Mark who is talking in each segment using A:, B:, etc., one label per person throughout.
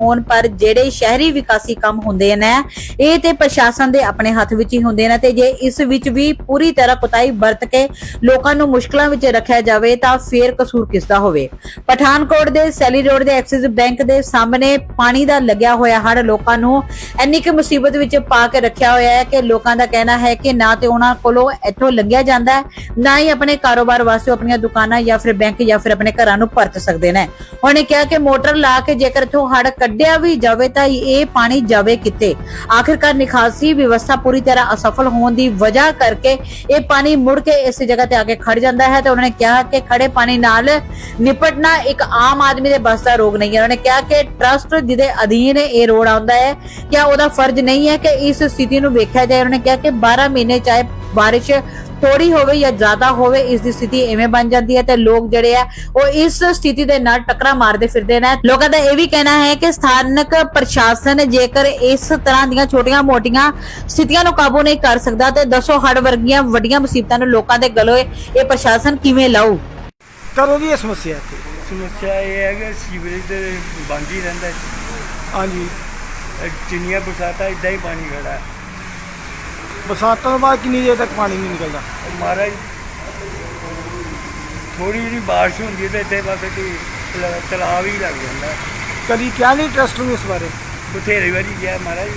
A: ਹੋਣ, ਪਰ ਜਿਹੜੇ ਸ਼ਹਿਰੀ ਵਿਕਾਸੀ ਕੰਮ ਹੁੰਦੇ ਨੇ, ਇਹ ਤੇ ਪ੍ਰਸ਼ਾਸਨ ਦੇ ਆਪਣੇ ਹੱਥ ਵਿੱਚ ਹੀ ਹੁੰਦੇ ਨੇ ਤੇ ਜੇ ਇਸ ਵਿੱਚ ਵੀ ਪੂਰੀ ਤਰ੍ਹਾਂ ਕੁਤਾਈ ਵਰਤ ਕੇ ਲੋਕਾਂ ਨੂੰ ਮੁਸ਼ਕਲਾਂ ਵਿੱਚ ਰੱਖਿਆ ਜਾਵੇ, ਤਾਂ ਫੇਰ ਕਸੂਰ ਕਿਸ ਦਾ ਹੋਵੇ? ਪਠਾਨਕੋਟ ਦੇ ਸੈਲੀ ਰੋਡ ਦੇ ਐਕਸਿਸ ਬੈਂਕ ਦੇ ਸਾਹਮਣੇ ਪਾਣੀ ਦਾ ਲੱਗਿਆ ਹੋਇਆ ਹੜ ਲੋਕਾਂ ਨੂੰ ਇੰਨੀ ਕਿ ਮੁਸੀਬਤ ਵਿੱਚ ਪਾ ਕੇ ਰੱਖਿਆ ਹੋਇਆ ਹੈ ਕਿ ਲੋਕਾਂ ਦਾ ਕਹਿਣਾ ਹੈ ਕਿ ਨਾ ਤੇ ਉਹਨਾਂ ਕੋਲੋਂ ਇੱਥੋਂ ਲੰਘਿਆ ਜਾਂਦਾ ਹੈ, ਨਾ ਹੀ ਆਪਣੇ ਕਾਰੋਬਾਰ ਵਾਸਤੇ ਆਪਣੀਆਂ ਦੁਕਾਨਾਂ ਜਾਂ ਫਿਰ ਬੈਂਕ ਜਾਂ ਫਿਰ ਆਪਣੇ ਘਰਾਂ ਨੂੰ ਪਰਤ ਸਕਦੇ ਨੇ। ਉਹਨੇ ਕਿਹਾ ਕਿ ਮੋਟਰ ਲਾ ਕੇ ਜੇਕਰ ਇੱਥੋਂ ਹੜ ਕੱਢਿਆ ਵੀ ਜਾਵੇ ਤਾਂ ਇਹ ਪਾਣੀ ਜਾਵੇ ਕਿੱਥੇ? ਆਖਿਰਕਾਰ ਨਿਕਾਸੀ ਵਿਵਸਥਾ ਪੂਰੀ ਤਰ੍ਹਾਂ ਅਸਫਲ ਹੋਣ ਦੀ ਵਜ੍ਹਾ ਕਰਕੇ ਇਹ ਪਾਣੀ ਮੁੜ ਕੇ ਇਸ ਜਗ੍ਹਾ ਤੇ ਆ ਕੇ ਖੜ ਜਾਂਦਾ ਹੈ ਤੇ ਉਹਨਾਂ ਨੇ ਕਿਹਾ ਕਿ ਖੜੇ ਪਾਣੀ ਨਾਲ ਨਿਪਟਣਾ ਇੱਕ ਆਮ ਆਦਮੀ ਦੇ ਬਸ ਦਾ ਰੋਗ ਨਹੀਂ ਹੈ। ਉਹਨਾਂ ਨੇ ਕਿਹਾ ਕਿ ਟਰਸਟ ਜਿਹਦੇ ਅਧੀਨ ਇਹ ਰੋਡ ਆਉਂਦਾ ਹੈ। ਕਿਆ ਉਹਦਾ ਫਰਜ਼ ਨਹੀਂ ਹੈ ਕਿ ਇਸ ਸਥਿਤੀ ਨੂੰ ਵੇਖਿਆ ਜਾਏ? ਉਹਨਾਂ ਨੇ ਕਿਹਾ ਕਿ 12 ਮਹੀਨੇ ਚਾਹੇ ਬਾਰਿਸ਼ ਥੋੜੀ ਹੋਵੇ ਜਾਂ ਜ਼ਿਆਦਾ ਹੋਵੇ ਇਸ ਦੀ ਸਥਿਤੀ ਐਵੇਂ ਬਣ ਜਾਂਦੀ ਹੈ ਤੇ ਲੋਕ ਜਿਹੜੇ ਆ ਉਹ ਇਸ ਸਥਿਤੀ ਦੇ ਨਾਲ ਟੱਕਰਾਂ ਮਾਰਦੇ ਫਿਰਦੇ ਨੇ। ਲੋਕਾਂ ਦਾ ਇਹ ਵੀ ਕਹਿਣਾ ਹੈ ਕਿ ਸਥਾਨਕ ਪ੍ਰਸ਼ਾਸਨ ਜੇਕਰ ਇਸ ਤਰ੍ਹਾਂ ਦੀਆਂ ਛੋਟੀਆਂ-ਮੋਟੀਆਂ ਸਥਿਤੀਆਂ ਨੂੰ ਕਾਬੂ ਨਹੀਂ ਕਰ ਸਕਦਾ ਤੇ ਦੱਸੋ ਹੜ ਵਰਗੀਆਂ ਵੱਡੀਆਂ ਮੁਸੀਬਤਾਂ ਨੂੰ ਲੋਕਾਂ ਦੇ ਗਲੋਂ ਇਹ ਪ੍ਰਸ਼ਾਸਨ ਕਿਵੇਂ ਲਾਊ?
B: ਕਦੋਂ ਦੀ ਇਹ ਸਮੱਸਿਆ ਇੱਥੇ?
C: ਸਮੱਸਿਆ ਇਹ ਹੈ ਕਿ ਸੀਵਰੇਜ ਤੇ ਬੰਦ ਹੀ ਰਹਿੰਦਾ ਹੈ।
B: ਹਾਂਜੀ।
C: ਜਿੰਨੀਆਂ ਬਰਸਾਤਾਂ ਇਦਾਂ ਹੀ ਪਾਣੀ ਖੜਾ ਹੈ।
B: ਬਰਸਾਤਾਂ ਤੋਂ ਬਾਅਦ ਕਿੰਨੀ ਦੇਰ ਤੱਕ ਪਾਣੀ ਨਹੀਂ ਨਿਕਲਦਾ?
C: ਮਹਾਰਾਜ ਥੋੜੀ ਜਿਹੀ ਬਾਰਿਸ਼ ਹੁੰਦੀ ਹੈ ਤੇ ਇੱਥੇ ਬਸ ਕੋਈ ਤਲਾ- ਤਲਾਅ ਵੀ ਲੱਗ ਜਾਂਦਾ। ਹੈ।
B: ਕਦੀ ਕਿਹਾ ਨਹੀਂ ਟਰਸਟ ਨੂੰ ਇਸ ਬਾਰੇ?
C: ਬਥੇਰੀ ਵਾਰੀ ਗਿਆ ਮਹਾਰਾਜ।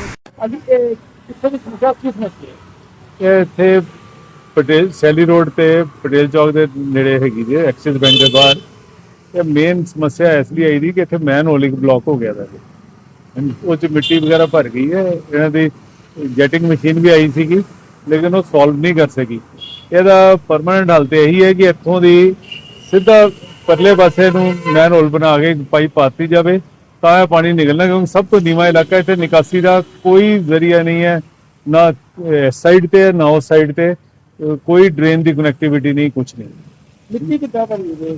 B: ਅਭੀ ਕਿੱਥੇ ਦੀ ਸਮੱਸਿਆ ਕਿਸ ਸਮੱਸਿਆ
D: ਇਹ ਇੱਥੇ ਪਟੇਲ ਸੈਲੀ ਰੋਡ ਤੇ ਪਟੇਲ ਚੌਕ ਦੇ ਨੇੜੇ ਹੈਗੀ ਜੀ ਐਕਸਿਸ ਬੈਂਕ ਦੇ ਬਾਹਰ। ਇਹ ਮੇਨ ਸਮੱਸਿਆ ਇਸ ਲਈ ਆਈ ਦੀ ਕਿ ਇੱਥੇ ਮੈਨ ਹੋਲਿੰਗ ਬਲੌਕ ਹੋ ਗਿਆ ਦਾ ਜੀ। ਉਹ ਚ ਮਿੱਟੀ ਵਗੈਰਾ ਭਰ ਗਈ ਹੈ ਇਹਨਾਂ ਦੀ ਜੈਟਿੰਗ ਮਸ਼ੀਨ ਵੀ ਆਈ ਸੀਗੀ ਲੇਕਿਨ ਉਹ ਸੋਲਵ ਨਹੀਂ ਕਰ ਸਕੀ। ਇਹਦਾ ਪਰਮਾਨੈਂਟ ਹੱਲ ਤੇ ਇਹੀ ਹੈ ਕਿ ਇੱਥੋਂ ਦੀ ਸਿੱਧਾ ਪਰਲੇ ਪਾਸੇ ਨੂੰ ਮੈਨ ਹੋਲ ਬਣਾ ਕੇ ਪਾਈਪ ਪਾਤੀ ਜਾਵੇ ਤਾਂ ਇਹ ਪਾਣੀ ਨਿਕਲਣਾ ਕਿਉਂਕਿ ਸਭ ਤੋਂ ਨੀਵਾਂ ਇਲਾਕਾ ਇੱਥੇ ਨਿਕਾਸੀ ਦਾ ਕੋਈ ਜ਼ਰੀਆ ਨਹੀਂ ਹੈ ਨਾ ਸਾਈਡ ਤੇ ਨਾ ਉਸ ਸਾਈਡ ਤੇ ਕੋਈ ਡਰੇਨ ਦੀ ਕਨੈਕਟੀਵਿਟੀ ਨਹੀਂ ਕੁਝ ਨਹੀਂ।
B: ਮਿੱਟੀ ਕਿੱਦਾਂ ਭਰੀ ਹੋਈ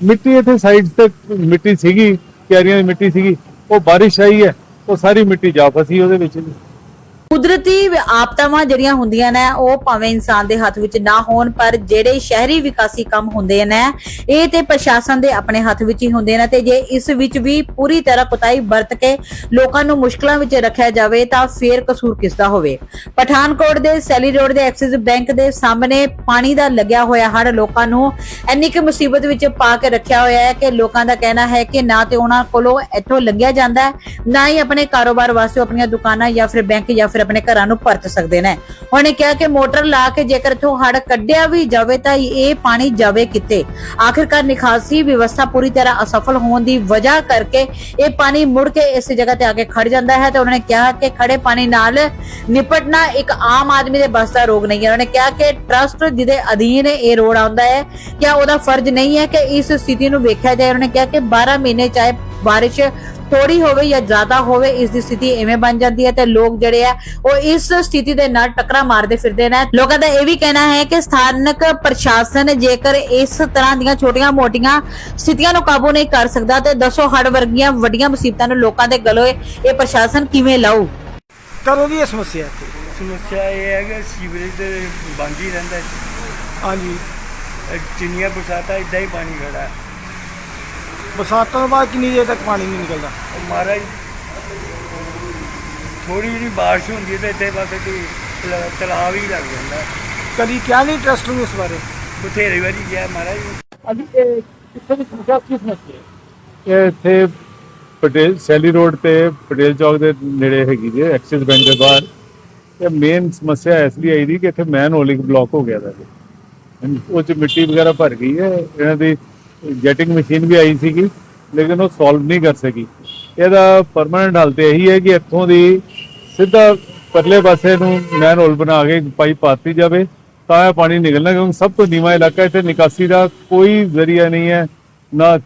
D: ਮਿੱਟੀ ਇੱਥੇ ਸਾਈਡ ਤੇ ਮਿੱਟੀ ਸੀਗੀ ਕਿਆਰੀਆਂ ਦੀ ਮਿੱਟੀ ਸੀਗੀ ਉਹ ਬਾਰਿਸ਼ ਆਈ ਹੈ ਉਹ ਸਾਰੀ ਮਿੱਟੀ ਜਾ ਫਸੀ ਉਹਦੇ ਵਿੱਚ।
A: ਕੁਦਰਤੀ ਆਪਤਾਵਾਂ ਜਿਹੜੀਆਂ ਹੁੰਦੀਆਂ ਨੇ, ਉਹ ਭਾਵੇਂ ਇਨਸਾਨ ਦੇ ਹੱਥ ਵਿੱਚ ਨਾ ਹੋਣ, ਪਰ ਜਿਹੜੇ ਸ਼ਹਿਰੀ ਵਿਕਾਸੀ ਕੰਮ ਹੁੰਦੇ ਨੇ, ਇਹ ਤੇ ਪ੍ਰਸ਼ਾਸਨ ਦੇ ਆਪਣੇ ਹੱਥ ਵਿੱਚ ਹੀ ਹੁੰਦੇ ਨੇ ਤੇ ਜੇ ਇਸ ਵਿੱਚ ਵੀ ਪੂਰੀ ਤਰ੍ਹਾਂ ਕੁਤਾਈ ਵਰਤ ਕੇ ਲੋਕਾਂ ਨੂੰ ਮੁਸ਼ਕਲਾਂ ਵਿੱਚ ਰੱਖਿਆ ਜਾਵੇ, ਤਾਂ ਫੇਰ ਕਸੂਰ ਕਿਸ ਦਾ ਹੋਵੇ? ਪਠਾਨਕੋਟ ਦੇ ਸੈਲੀ ਰੋਡ ਦੇ ਐਕਸਿਸ ਬੈਂਕ ਦੇ ਸਾਹਮਣੇ ਪਾਣੀ ਦਾ ਲੱਗਿਆ ਹੋਇਆ ਹੜ ਲੋਕਾਂ ਨੂੰ ਇੰਨੀ ਕਿ ਮੁਸੀਬਤ ਵਿੱਚ ਪਾ ਕੇ ਰੱਖਿਆ ਹੋਇਆ ਹੈ ਕਿ ਲੋਕਾਂ ਦਾ ਕਹਿਣਾ ਹੈ ਕਿ ਨਾ ਤੇ ਉਹਨਾਂ ਕੋਲੋਂ ਇੱਥੋਂ ਲੰਘਿਆ ਜਾਂਦਾ ਹੈ, ਨਾ ਹੀ ਆਪਣੇ ਕਾਰੋਬਾਰ ਵਾਸਤੇ ਆਪਣੀਆਂ ਦੁਕਾਨਾਂ ਜਾਂ ਫਿਰ ਬੈਂਕ ਜਾਂ ਫਿਰ ਆਪਣੇ ਘਰਾਂ ਨੂੰ ਪਰਤ ਸਕਦੇ ਨੇ। ਉਹਨੇ ਕਿਹਾ ਕਿ ਮੋਟਰ ਲਾ ਕੇ ਜੇਕਰ ਇੱਥੋਂ ਹੜ ਕੱਢਿਆ ਵੀ ਜਾਵੇ ਤਾਂ ਇਹ ਪਾਣੀ ਜਾਵੇ ਕਿੱਥੇ? ਆਖਿਰਕਾਰ ਨਿਕਾਸੀ ਵਿਵਸਥਾ ਪੂਰੀ ਤਰ੍ਹਾਂ ਅਸਫਲ ਹੋਣ ਦੀ ਵਜ੍ਹਾ ਕਰਕੇ ਇਹ ਪਾਣੀ ਮੁੜ ਕੇ ਇਸ ਜਗ੍ਹਾ ਤੇ ਆ ਕੇ ਖੜ ਜਾਂਦਾ ਹੈ ਤੇ ਉਹਨਾਂ ਨੇ ਕਿਹਾ ਕਿ ਖੜੇ ਪਾਣੀ ਨਾਲ ਨਿਪਟਣਾ ਇੱਕ ਆਮ ਆਦਮੀ ਦੇ ਬਸ ਦਾ ਰੋਗ ਨਹੀਂ ਹੈ। ਉਹਨਾਂ ਨੇ ਕਿਹਾ ਕਿ ਟਰਸਟ ਜਿਹਦੇ ਅਧੀਨ ਇਹ ਰੋਡ ਆਉਂਦਾ ਹੈ, ਕਿਆ ਉਹਦਾ ਫਰਜ਼ ਨਹੀਂ ਹੈ ਕਿ ਇਸ ਸਥਿਤੀ ਨੂੰ ਵੇਖਿਆ ਜਾਏ। ਉਹਨਾਂ ਨੇ ਕਿਹਾ ਕਿ 12 ਮਹੀਨੇ ਚਾਹੇ ਬਾਰਿਸ਼ ਥੋੜੀ ਹੋਵੇ ਜਾਂ ਜ਼ਿਆਦਾ ਹੋਵੇ ਇਸ ਦੀ ਸਥਿਤੀ ਐਵੇਂ ਬਣ ਜਾਂਦੀ ਹੈ ਤੇ ਲੋਕ ਜਿਹੜੇ ਆ ਉਹ ਇਸ ਸਥਿਤੀ ਦੇ ਨਾਲ ਟੱਕਰਾਂ ਮਾਰਦੇ ਫਿਰਦੇ ਨੇ। ਲੋਕਾਂ ਦਾ ਇਹ ਵੀ ਕਹਿਣਾ ਹੈ ਕਿ ਸਥਾਨਕ ਪ੍ਰਸ਼ਾਸਨ ਜੇਕਰ ਇਸ ਤਰ੍ਹਾਂ ਦੀਆਂ ਛੋਟੀਆਂ-ਮੋਟੀਆਂ ਸਥਿਤੀਆਂ ਨੂੰ ਕਾਬੂ ਨਹੀਂ ਕਰ ਸਕਦਾ ਤੇ ਦੱਸੋ ਹੜ ਵਰਗੀਆਂ ਵੱਡੀਆਂ ਮੁਸੀਬਤਾਂ ਨੂੰ ਲੋਕਾਂ ਦੇ ਗਲੋਂ ਇਹ ਪ੍ਰਸ਼ਾਸਨ ਕਿਵੇਂ ਲਾਊ?
B: ਕਦੋਂ ਦੀ ਇਹ ਸਮੱਸਿਆ ਇੱਥੇ।
C: ਸਮੱਸਿਆ ਇਹ ਹੈ ਕਿ ਸੀਵਰੇਜ ਤੇ ਬੰਦ ਹੀ ਰਹਿੰਦਾ ਹੈ।
B: ਹਾਂਜੀ।
C: ਜਿੰਨੀਆਂ ਬਰਸਾਤਾਂ ਇਦਾਂ ਹੀ ਪਾਣੀ ਖੜਾ ਹੈ।
B: ਬਰਸਾਤਾਂ ਤੋਂ ਬਾਅਦ ਕਿੰਨੀ ਦੇਰ ਤੱਕ ਪਾਣੀ ਨਹੀਂ ਨਿਕਲਦਾ?
C: ਉਹ ਮਹਾਰਾਜ ਥੋੜੀ ਜਿਹੀ ਬਾਰਿਸ਼ ਹੁੰਦੀ ਹੈ ਤੇ ਇੱਥੇ ਬਸ ਕੋਈ ਤਲਾ- ਤਲਾਅ ਵੀ ਲੱਗ ਜਾਂਦਾ। ਹੈ।
B: ਕਦੀ ਕਿਹਾ ਨਹੀਂ ਟਰਸਟ ਨੂੰ ਇਸ ਬਾਰੇ?
C: ਬਥੇਰੀ ਵਾਰੀ ਗਿਆ ਮਹਾਰਾਜ।
B: ਅਭੀ ਕਿੱਥੇ ਦੀ ਸਮੱਸਿਆ ਕਿਸ ਸਮੱਸਿਆ
D: ਇਹ ਇੱਥੇ ਪਟੇਲ ਸੈਲੀ ਰੋਡ ਤੇ ਪਟੇਲ ਚੌਕ ਦੇ ਨੇੜੇ ਹੈਗੀ ਜੀ ਐਕਸਿਸ ਬੈਂਕ ਦੇ ਬਾਹਰ। ਇਹ ਮੇਨ ਸਮੱਸਿਆ ਇਸ ਲਈ ਆਈ ਦੀ ਕਿ ਇੱਥੇ ਮੈਨ ਹੋਲਿੰਗ ਬਲੌਕ ਹੋ ਗਿਆ ਦਾ ਜੀ। ਉਹ ਚ ਮਿੱਟੀ ਵਗੈਰਾ ਭਰ ਗਈ ਹੈ ਇਹਨਾਂ ਦੀ ਜੈਟਿੰਗ ਮਸ਼ੀਨ ਵੀ ਆਈ ਸੀਗੀ ਲੇਕਿਨ ਉਹ ਸੋਲਵ ਨਹੀਂ ਕਰ ਸਕੀ। ਇਹਦਾ ਪਰਮਾਨੈਂਟ ਹੱਲ ਤੇ ਇਹੀ ਹੈ ਕਿ ਇੱਥੋਂ ਦੀ ਸਿੱਧਾ ਪਰਲੇ ਪਾਸੇ ਨੂੰ ਮੈਨ ਹੋਲ ਬਣਾ ਕੇ ਪਾਈਪ ਪਾਤੀ ਜਾਵੇ ਤਾਂ ਇਹ ਪਾਣੀ ਨਿਕਲਣਾ ਕਿਉਂਕਿ ਸਭ ਤੋਂ ਨੀਵਾਂ ਇਲਾਕਾ ਇੱਥੇ ਨਿਕਾਸੀ ਦਾ ਕੋਈ ਜ਼ਰੀਆ ਨਹੀਂ ਹੈ ਨਾ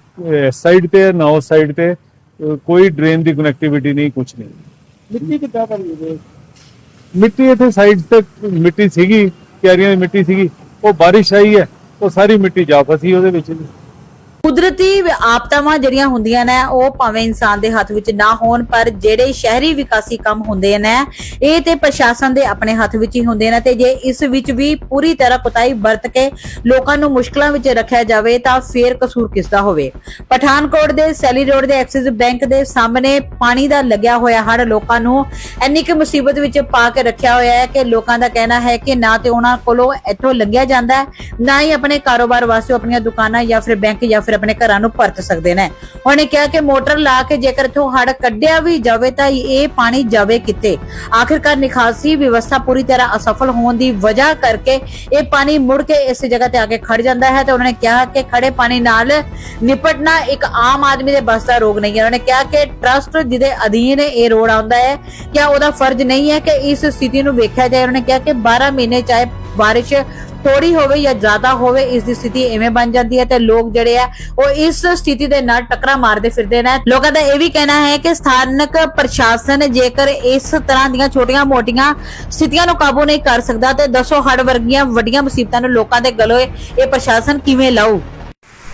D: ਸਾਈਡ ਤੇ ਨਾ ਉਸ ਸਾਈਡ ਤੇ। ਕੋਈ ਡਰੇਨ ਦੀ ਕਨੈਕਟੀਵਿਟੀ ਨਹੀਂ ਕੁਝ ਨਹੀਂ।
B: ਮਿੱਟੀ ਕਿੱਦਾਂ ਭਰੀ ਹੋਈ
D: ਮਿੱਟੀ ਇੱਥੇ ਸਾਈਡ ਤੇ ਮਿੱਟੀ ਸੀਗੀ ਕਿਆਰੀਆਂ ਦੀ ਮਿੱਟੀ ਸੀਗੀ ਉਹ ਬਾਰਿਸ਼ ਆਈ ਹੈ ਉਹ ਸਾਰੀ ਮਿੱਟੀ ਜਾ ਫਸੀ ਉਹਦੇ ਵਿੱਚ।
A: ਕੁਦਰਤੀ ਆਪਦਾਵਾਂ ਜਿਹੜੀਆਂ ਹੁੰਦੀਆਂ ਨੇ, ਉਹ ਭਾਵੇਂ ਇਨਸਾਨ ਦੇ ਹੱਥ ਵਿੱਚ ਨਾ ਹੋਣ, ਪਰ ਜਿਹੜੇ ਸ਼ਹਿਰੀ ਵਿਕਾਸੀ ਕੰਮ ਹੁੰਦੇ ਨੇ, ਇਹ ਤੇ ਪ੍ਰਸ਼ਾਸਨ ਦੇ ਆਪਣੇ ਹੱਥ ਵਿੱਚ ਹੀ ਹੁੰਦੇ ਨੇ ਤੇ ਜੇ ਇਸ ਵਿੱਚ ਵੀ ਪੂਰੀ ਤਰ੍ਹਾਂ ਕੁਤਾਈ ਵਰਤ ਕੇ ਲੋਕਾਂ ਨੂੰ ਮੁਸ਼ਕਲਾਂ ਵਿੱਚ ਰੱਖਿਆ ਜਾਵੇ, ਤਾਂ ਫੇਰ ਕਸੂਰ ਕਿਸ ਦਾ ਹੋਵੇ? ਪਠਾਨਕੋਟ ਦੇ ਸੈਲੀ ਰੋਡ ਦੇ ਐਕਸਿਸ ਬੈਂਕ ਦੇ ਸਾਹਮਣੇ ਪਾਣੀ ਦਾ ਲੱਗਿਆ ਹੋਇਆ ਹੜ ਲੋਕਾਂ ਨੂੰ ਇੰਨੀ ਕਿ ਮੁਸੀਬਤ ਵਿੱਚ ਪਾ ਕੇ ਰੱਖਿਆ ਹੋਇਆ ਹੈ ਕਿ ਲੋਕਾਂ ਦਾ ਕਹਿਣਾ ਹੈ ਕਿ ਨਾ ਤੇ ਉਹਨਾਂ ਕੋਲੋਂ ਇੱਥੋਂ ਲੰਘਿਆ ਜਾਂਦਾ ਹੈ, ਨਾ ਹੀ ਆਪਣੇ ਕਾਰੋਬਾਰ ਵਾਸਤੇ ਆਪਣੀਆਂ ਦੁਕਾਨਾਂ ਜਾਂ ਫਿਰ ਬੈਂਕ ਜਾਂ ਫਿਰ ਆਪਣੇ ਘਰਾਂ ਨੂੰ ਪਰਤ ਸਕਦੇ ਨੇ। ਉਹਨੇ ਕਿਹਾ ਕਿ ਮੋਟਰ ਲਾ ਕੇ ਜੇਕਰ ਇਥੋਂ ਹੜ ਕੱਢਿਆ ਵੀ ਜਾਵੇ ਤਾਂ ਇਹ ਪਾਣੀ ਜਾਵੇ ਕਿੱਥੇ? ਆਖਿਰਕਾਰ ਨਿਕਾਸੀ ਵਿਵਸਥਾ ਪੂਰੀ ਤਰ੍ਹਾਂ ਅਸਫਲ ਹੋਣ ਦੀ ਵਜ੍ਹਾ ਕਰਕੇ ਇਹ ਪਾਣੀ ਮੁੜ ਕੇ ਇਸ ਜਗ੍ਹਾ ਤੇ ਆ ਕੇ ਖੜ ਜਾਂਦਾ ਹੈ ਤੇ ਉਹਨਾਂ ਨੇ ਕਿਹਾ ਕਿ ਖੜੇ ਪਾਣੀ ਨਾਲ ਨਿਪਟਣਾ ਇੱਕ ਆਮ ਆਦਮੀ ਦੇ ਬਸ ਦਾ ਰੋਗ ਨਹੀਂ ਹੈ। ਉਹਨਾਂ ਨੇ ਕਿਹਾ ਕਿ ਟਰਸਟ ਜਿਹਦੇ ਅਧੀਨ ਇਹ ਰੋਡ ਆਉਂਦਾ ਹੈ, ਕਿਆ ਉਹਦਾ ਫਰਜ਼ ਨਹੀਂ ਹੈ ਕਿ ਇਸ ਸਥਿਤੀ ਨੂੰ ਵੇਖਿਆ ਜਾਏ। ਉਹਨਾਂ ਨੇ ਕਿਹਾ ਕਿ 12 ਮਹੀਨੇ ਚਾਹੇ ਬਾਰਿਸ਼ ਥੋੜੀ ਹੋਵੇ ਜਾਂ ਜ਼ਿਆਦਾ ਹੋਵੇ ਇਸ ਦੀ ਸਥਿਤੀ ਐਵੇਂ ਬਣ ਜਾਂਦੀ ਹੈ ਤੇ ਲੋਕ ਜਿਹੜੇ ਆ ਉਹ ਇਸ ਸਥਿਤੀ ਦੇ ਨਾਲ ਟੱਕਰਾਂ ਮਾਰਦੇ ਫਿਰਦੇ ਨੇ। ਲੋਕਾਂ ਦਾ ਇਹ ਵੀ ਕਹਿਣਾ ਹੈ ਕਿ ਸਥਾਨਕ ਪ੍ਰਸ਼ਾਸਨ ਜੇਕਰ ਇਸ ਤਰ੍ਹਾਂ ਦੀਆਂ ਛੋਟੀਆਂ-ਮੋਟੀਆਂ ਸਥਿਤੀਆਂ ਨੂੰ ਕਾਬੂ ਨਹੀਂ ਕਰ ਸਕਦਾ ਤੇ ਦੱਸੋ ਹੜ ਵਰਗੀਆਂ ਵੱਡੀਆਂ ਮੁਸੀਬਤਾਂ ਨੂੰ ਲੋਕਾਂ ਦੇ ਗਲੋਂ ਇਹ ਪ੍ਰਸ਼ਾਸਨ ਕਿਵੇਂ ਲਾਊ?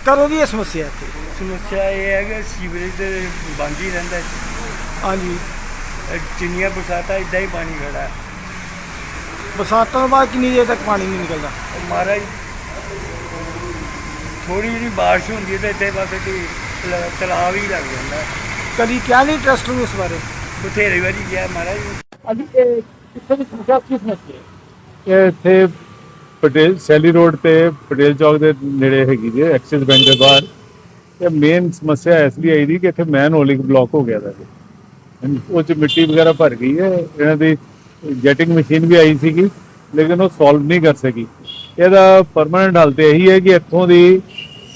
B: ਕਦੋਂ ਦੀ ਇਹ ਸਮੱਸਿਆ ਇੱਥੇ।
C: ਸਮੱਸਿਆ ਇਹ ਹੈ ਕਿ ਸੀਵਰੇਜ ਤੇ ਬੰਦ ਹੀ ਰਹਿੰਦਾ ਹੈ।
B: ਹਾਂਜੀ।
C: ਜਿੰਨੀਆਂ ਬਰਸਾਤਾਂ ਇਦਾਂ ਹੀ ਪਾਣੀ ਖੜਾ ਹੈ।
B: ਬਰਸਾਤਾਂ ਤੋਂ ਬਾਅਦ ਕਿੰਨੀ ਦੇਰ ਤੱਕ ਪਾਣੀ ਨਹੀਂ ਨਿਕਲਦਾ?
C: ਉਹ ਮਹਾਰਾਜ ਥੋੜੀ ਜਿਹੀ ਬਾਰਿਸ਼ ਹੁੰਦੀ ਹੈ ਤੇ ਇੱਥੇ ਬਸ ਕੋਈ ਤਲਾ- ਤਲਾਅ ਵੀ ਲੱਗ ਜਾਂਦਾ। ਹੈ।
B: ਕਦੀ ਕਿਹਾ ਨਹੀਂ ਟਰਸਟ ਨੂੰ ਇਸ ਬਾਰੇ?
C: ਬਥੇਰੇ ਵਾਰੀ ਗਿਆ ਮਹਾਰਾਜ।
D: ਅਭੀ ਇਹ ਕਿੱਥੇ ਦੀ ਸਮੱਸਿਆ ਕਿਸ ਸਮੱਸਿਆ ਇਹ ਇੱਥੇ ਪਟੇਲ ਸੈਲੀ ਰੋਡ ਤੇ ਪਟੇਲ ਚੌਕ ਦੇ ਨੇੜੇ ਹੈਗੀ ਜੀ ਐਕਸਿਸ ਬੈਂਕ ਦੇ ਬਾਹਰ। ਇਹ ਮੇਨ ਸਮੱਸਿਆ ਇਸ ਲਈ ਆਈ ਦੀ ਕਿ ਇੱਥੇ ਮੈਨ ਹੋਲਿੰਗ ਬਲੌਕ ਹੋ ਗਿਆ ਦਾ। ਜੀ ਉਹ ਚ ਮਿੱਟੀ ਵਗੈਰਾ ਭਰ ਗਈ ਹੈ ਇਹਨਾਂ ਦੀ ਜੈਟਿੰਗ ਮਸ਼ੀਨ ਵੀ ਆਈ ਸੀਗੀ ਲੇਕਿਨ ਉਹ ਸੋਲਵ ਨਹੀਂ ਕਰ ਸਕੀ। ਇਹਦਾ ਪਰਮਾਨੈਂਟ ਹੱਲ ਤੇ ਇਹੀ ਹੈ ਕਿ ਇੱਥੋਂ ਦੀ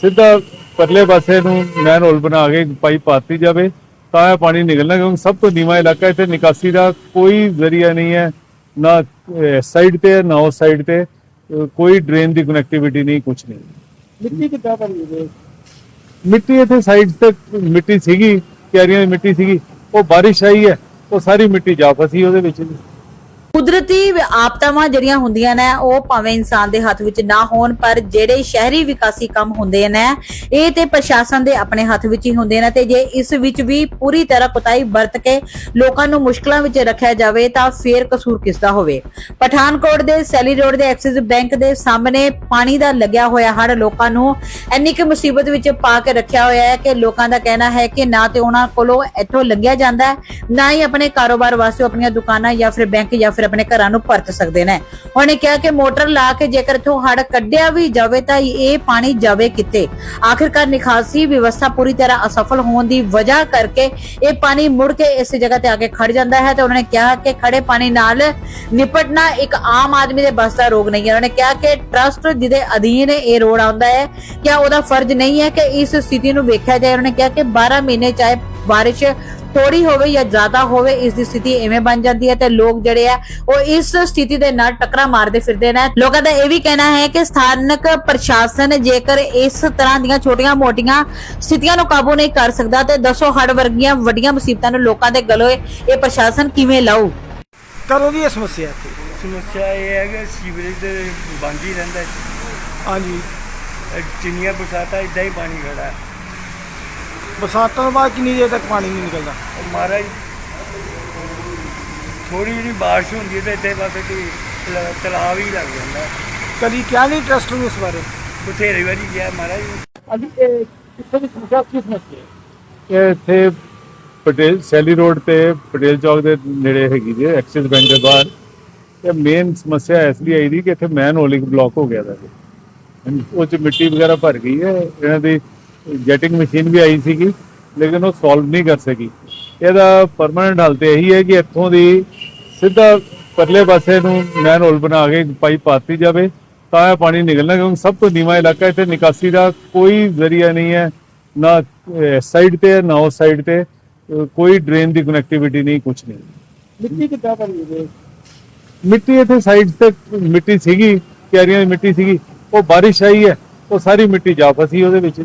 D: ਸਿੱਧਾ ਪਰਲੇ ਪਾਸੇ ਨੂੰ ਮੈਨ ਹੋਲ ਬਣਾ ਕੇ ਪਾਈਪ ਪਾਤੀ ਜਾਵੇ ਤਾਂ ਇਹ ਪਾਣੀ ਨਿਕਲਣਾ ਕਿਉਂਕਿ ਸਭ ਤੋਂ ਨੀਵਾਂ ਇਲਾਕਾ ਇੱਥੇ ਨਿਕਾਸੀ ਦਾ ਕੋਈ ਜ਼ਰੀਆ ਨਹੀਂ ਹੈ ਨਾ ਸਾਈਡ ਤੇ ਨਾ ਉਸ ਸਾਈਡ ਤੇ ਕੋਈ ਡਰੇਨ ਦੀ ਕਨੈਕਟੀਵਿਟੀ ਨਹੀਂ ਕੁਝ ਨਹੀਂ। ਮਿੱਟੀ ਕਿੱਦਾਂ ਭਰੀ ਹੈ? ਮਿੱਟੀ ਇੱਥੇ ਸਾਈਡ ਤੇ ਮਿੱਟੀ ਸੀਗੀ ਕਿਆਰੀਆਂ ਦੀ ਮਿੱਟੀ ਸੀਗੀ ਉਹ ਬਾਰਿਸ਼ ਆਈ ਹੈ ਉਹ ਸਾਰੀ ਮਿੱਟੀ ਜਾ ਫਸੀ ਉਹਦੇ ਵਿੱਚ।
A: ਕੁਦਰਤੀ ਆਪਦਾਵਾਂ ਜਿਹੜੀਆਂ ਹੁੰਦੀਆਂ ਨੇ, ਉਹ ਭਾਵੇਂ ਇਨਸਾਨ ਦੇ ਹੱਥ ਵਿੱਚ ਨਾ ਹੋਣ, ਪਰ ਜਿਹੜੇ ਸ਼ਹਿਰੀ ਵਿਕਾਸੀ ਕੰਮ ਹੁੰਦੇ ਨੇ, ਇਹ ਤੇ ਪ੍ਰਸ਼ਾਸਨ ਦੇ ਆਪਣੇ ਹੱਥ ਵਿੱਚ ਹੀ ਹੁੰਦੇ ਨੇ, ਤੇ ਜੇ ਇਸ ਵਿੱਚ ਵੀ ਪੂਰੀ ਤਰ੍ਹਾਂ ਕੁਤਾਈ ਵਰਤ ਕੇ ਲੋਕਾਂ ਨੂੰ ਮੁਸ਼ਕਲਾਂ ਵਿੱਚ ਰੱਖਿਆ ਜਾਵੇ, ਤਾਂ ਫੇਰ ਕਸੂਰ ਕਿਸ ਦਾ ਹੋਵੇ? ਪਠਾਨਕੋਟ ਦੇ ਸੈਲੀ ਰੋਡ ਦੇ ਐਕਸਿਸ ਬੈਂਕ ਦੇ ਸਾਹਮਣੇ ਪਾਣੀ ਦਾ ਲੱਗਿਆ ਹੋਇਆ ਹੜ ਲੋਕਾਂ ਨੂੰ ਇੰਨੀ ਕਿ ਮੁਸੀਬਤ ਵਿੱਚ ਪਾ ਕੇ ਰੱਖਿਆ ਹੋਇਆ ਹੈ ਕਿ ਲੋਕਾਂ ਦਾ ਕਹਿਣਾ ਹੈ ਕਿ ਨਾ ਤੇ ਉਹਨਾਂ ਕੋਲੋਂ ਇੱਥੋਂ ਲੰਘਿਆ ਜਾਂਦਾ ਹੈ, ਨਾ ਹੀ ਆਪਣੇ ਕਾਰੋਬਾਰ ਵਾਸਤੇ ਆਪਣੀਆਂ ਦੁਕਾਨਾਂ ਜਾਂ ਫਿਰ ਬੈਂਕ ਜਾਂ ਫਿਰ ਆਪਣੇ ਘਰਾਂ ਨੂੰ ਪਰਤ ਸਕਦੇ ਨੇ। ਉਹਨੇ ਕਿਹਾ ਕਿ ਮੋਟਰ ਲਾ ਕੇ ਜੇਕਰ ਇਥੋਂ ਹੜ ਕੱਢਿਆ ਵੀ ਜਾਵੇ ਤਾਂ ਇਹ ਪਾਣੀ ਜਾਵੇ ਕਿੱਥੇ? ਆਖਿਰਕਾਰ ਨਿਕਾਸੀ ਵਿਵਸਥਾ ਪੂਰੀ ਤਰ੍ਹਾਂ ਅਸਫਲ ਹੋਣ ਦੀ ਵਜ੍ਹਾ ਕਰਕੇ ਇਹ ਪਾਣੀ ਮੁੜ ਕੇ ਇਸ ਜਗ੍ਹਾ ਤੇ ਆ ਕੇ ਖੜ ਜਾਂਦਾ ਹੈ ਤੇ ਉਹਨਾਂ ਨੇ ਕਿਹਾ ਕਿ ਖੜੇ ਪਾਣੀ ਨਾਲ ਨਿਪਟਣਾ ਇੱਕ ਆਮ ਆਦਮੀ ਦੇ ਬਸ ਦਾ ਰੋਗ ਨਹੀਂ ਹੈ। ਉਹਨਾਂ ਨੇ ਕਿਹਾ ਕਿ ਟਰਸਟ ਜਿਹਦੇ ਅਧੀਨ ਇਹ ਰੋਡ ਆਉਂਦਾ ਹੈ, ਕਿਆ ਉਹਦਾ ਫਰਜ਼ ਨਹੀਂ ਹੈ ਕਿ ਇਸ ਸਥਿਤੀ ਨੂੰ ਵੇਖਿਆ ਜਾਏ। ਉਹਨਾਂ ਨੇ ਕਿਹਾ ਕਿ 12 ਮਹੀਨੇ ਚਾਹੇ ਬਾਰਿਸ਼ ਥੋੜੀ ਹੋਵੇ ਜਾਂ ਜ਼ਿਆਦਾ ਹੋਵੇ ਇਸ ਦੀ ਸਥਿਤੀ ਐਵੇਂ ਬਣ ਜਾਂਦੀ ਹੈ ਤੇ ਲੋਕ ਜਿਹੜੇ ਆ ਉਹ ਇਸ ਸਥਿਤੀ ਦੇ ਨਾਲ ਟੱਕਰਾਂ ਮਾਰਦੇ ਫਿਰਦੇ ਨੇ। ਲੋਕਾਂ ਦਾ ਇਹ ਵੀ ਕਹਿਣਾ ਹੈ ਕਿ ਸਥਾਨਕ ਪ੍ਰਸ਼ਾਸਨ ਜੇਕਰ ਇਸ ਤਰ੍ਹਾਂ ਦੀਆਂ ਛੋਟੀਆਂ-ਮੋਟੀਆਂ ਸਥਿਤੀਆਂ ਨੂੰ ਕਾਬੂ ਨਹੀਂ ਕਰ ਸਕਦਾ ਤੇ ਦੱਸੋ ਹੜ ਵਰਗੀਆਂ ਵੱਡੀਆਂ ਮੁਸੀਬਤਾਂ ਨੂੰ ਲੋਕਾਂ ਦੇ ਗਲੋਂ ਇਹ ਪ੍ਰਸ਼ਾਸਨ ਕਿਵੇਂ ਲਾਊ?
B: ਕਦੋਂ ਦੀ ਇਹ ਸਮੱਸਿਆ ਇੱਥੇ?
C: ਸਮੱਸਿਆ ਇਹ ਹੈ ਕਿ ਸੀਵਰੇਜ ਤੇ ਬੰਦ ਹੀ ਰਹਿੰਦਾ ਹੈ।
B: ਹਾਂਜੀ।
C: ਜਿੰਨੀਆਂ ਬਰਸਾਤਾਂ ਇਦਾਂ ਹੀ ਪਾਣੀ ਖੜਾ ਹੈ।
B: ਬਰਸਾਤਾਂ ਤੋਂ ਬਾਅਦ ਕਿੰਨੀ ਦੇਰ ਤੱਕ ਪਾਣੀ ਨਹੀਂ ਨਿਕਲਦਾ?
C: ਉਹ ਮਹਾਰਾਜ ਥੋੜੀ ਜਿਹੀ ਬਾਰਿਸ਼ ਹੁੰਦੀ ਹੈ ਤੇ ਇੱਥੇ ਬਸ ਕੋਈ ਤਲਾ- ਤਲਾਅ ਵੀ ਲੱਗ ਜਾਂਦਾ।
B: ਕਦੀ ਕਿਹਾ ਨਹੀਂ ਟਰਸਟ ਨੂੰ ਇਸ ਬਾਰੇ?
C: ਬਥੇਰੇ ਵਾਰੀ ਗਿਆ ਮਹਾਰਾਜ।
D: ਇਹ ਕਿੱਥੇ ਦੀ ਸਮੱਸਿਆ ਕਿਸ ਸਮੱਸਿਆ ਇਹ ਇੱਥੇ ਪਟੇਲ ਸੈਲੀ ਰੋਡ ਤੇ ਪਟੇਲ ਚੌਕ ਦੇ ਨੇੜੇ ਹੈਗੀ ਜੀ ਐਕਸਿਸ ਬੈਂਕ ਦੇ ਬਾਹਰ। ਇਹ ਮੇਨ ਸਮੱਸਿਆ ਇਸ ਲਈ ਆਈ ਦੀ ਕਿ ਇੱਥੇ ਮੈਨ ਹੋਲਿੰਗ ਬਲੌਕ ਹੋ ਗਿਆ ਦਾ। ਜੀ ਹਾਂਜੀ, ਉਹ ਚ ਮਿੱਟੀ ਵਗੈਰਾ ਭਰ ਗਈ ਹੈ ਇਹਨਾਂ ਦੀ ਜੈਟਿੰਗ ਮਸ਼ੀਨ ਵੀ ਆਈ ਸੀਗੀ ਲੇਕਿਨ ਉਹ ਸੋਲਵ ਨਹੀਂ ਕਰ ਸਕੀ। ਇਹਦਾ ਪਰਮਾਨੈਂਟ ਹੱਲ ਤੇ ਇਹੀ ਹੈ ਕਿ ਇੱਥੋਂ ਦੀ ਸਿੱਧਾ ਪਰਲੇ ਪਾਸੇ ਨੂੰ ਮੈਨ ਹੋਲ ਬਣਾ ਕੇ ਪਾਈਪ ਪਾਤੀ ਜਾਵੇ ਤਾਂ ਇਹ ਪਾਣੀ ਨਿਕਲਣਾ ਕਿਉਂਕਿ ਸਭ ਤੋਂ ਨੀਵਾਂ ਇਲਾਕਾ ਇੱਥੇ ਨਿਕਾਸੀ ਦਾ ਕੋਈ ਜ਼ਰੀਆ ਨਹੀਂ ਹੈ ਨਾ ਸਾਈਡ ਤੇ ਨਾ ਉਸ ਸਾਈਡ ਤੇ। ਕੋਈ ਡਰੇਨ ਦੀ ਕਨੈਕਟੀਵਿਟੀ ਨਹੀਂ ਕੁਝ ਨਹੀਂ। ਮਿੱਟੀ ਕਿੱਦਾਂ ਭਰੀ ਹੈ? ਮਿੱਟੀ ਇੱਥੇ ਸਾਈਡ ਤੇ ਮਿੱਟੀ ਸੀਗੀ ਕਿਆਰੀਆਂ ਦੀ ਮਿੱਟੀ ਸੀਗੀ ਉਹ ਬਾਰਿਸ਼ ਆਈ ਹੈ ਉਹ ਸਾਰੀ ਮਿੱਟੀ ਜਾ ਫਸੀ ਉਹਦੇ ਵਿੱਚ।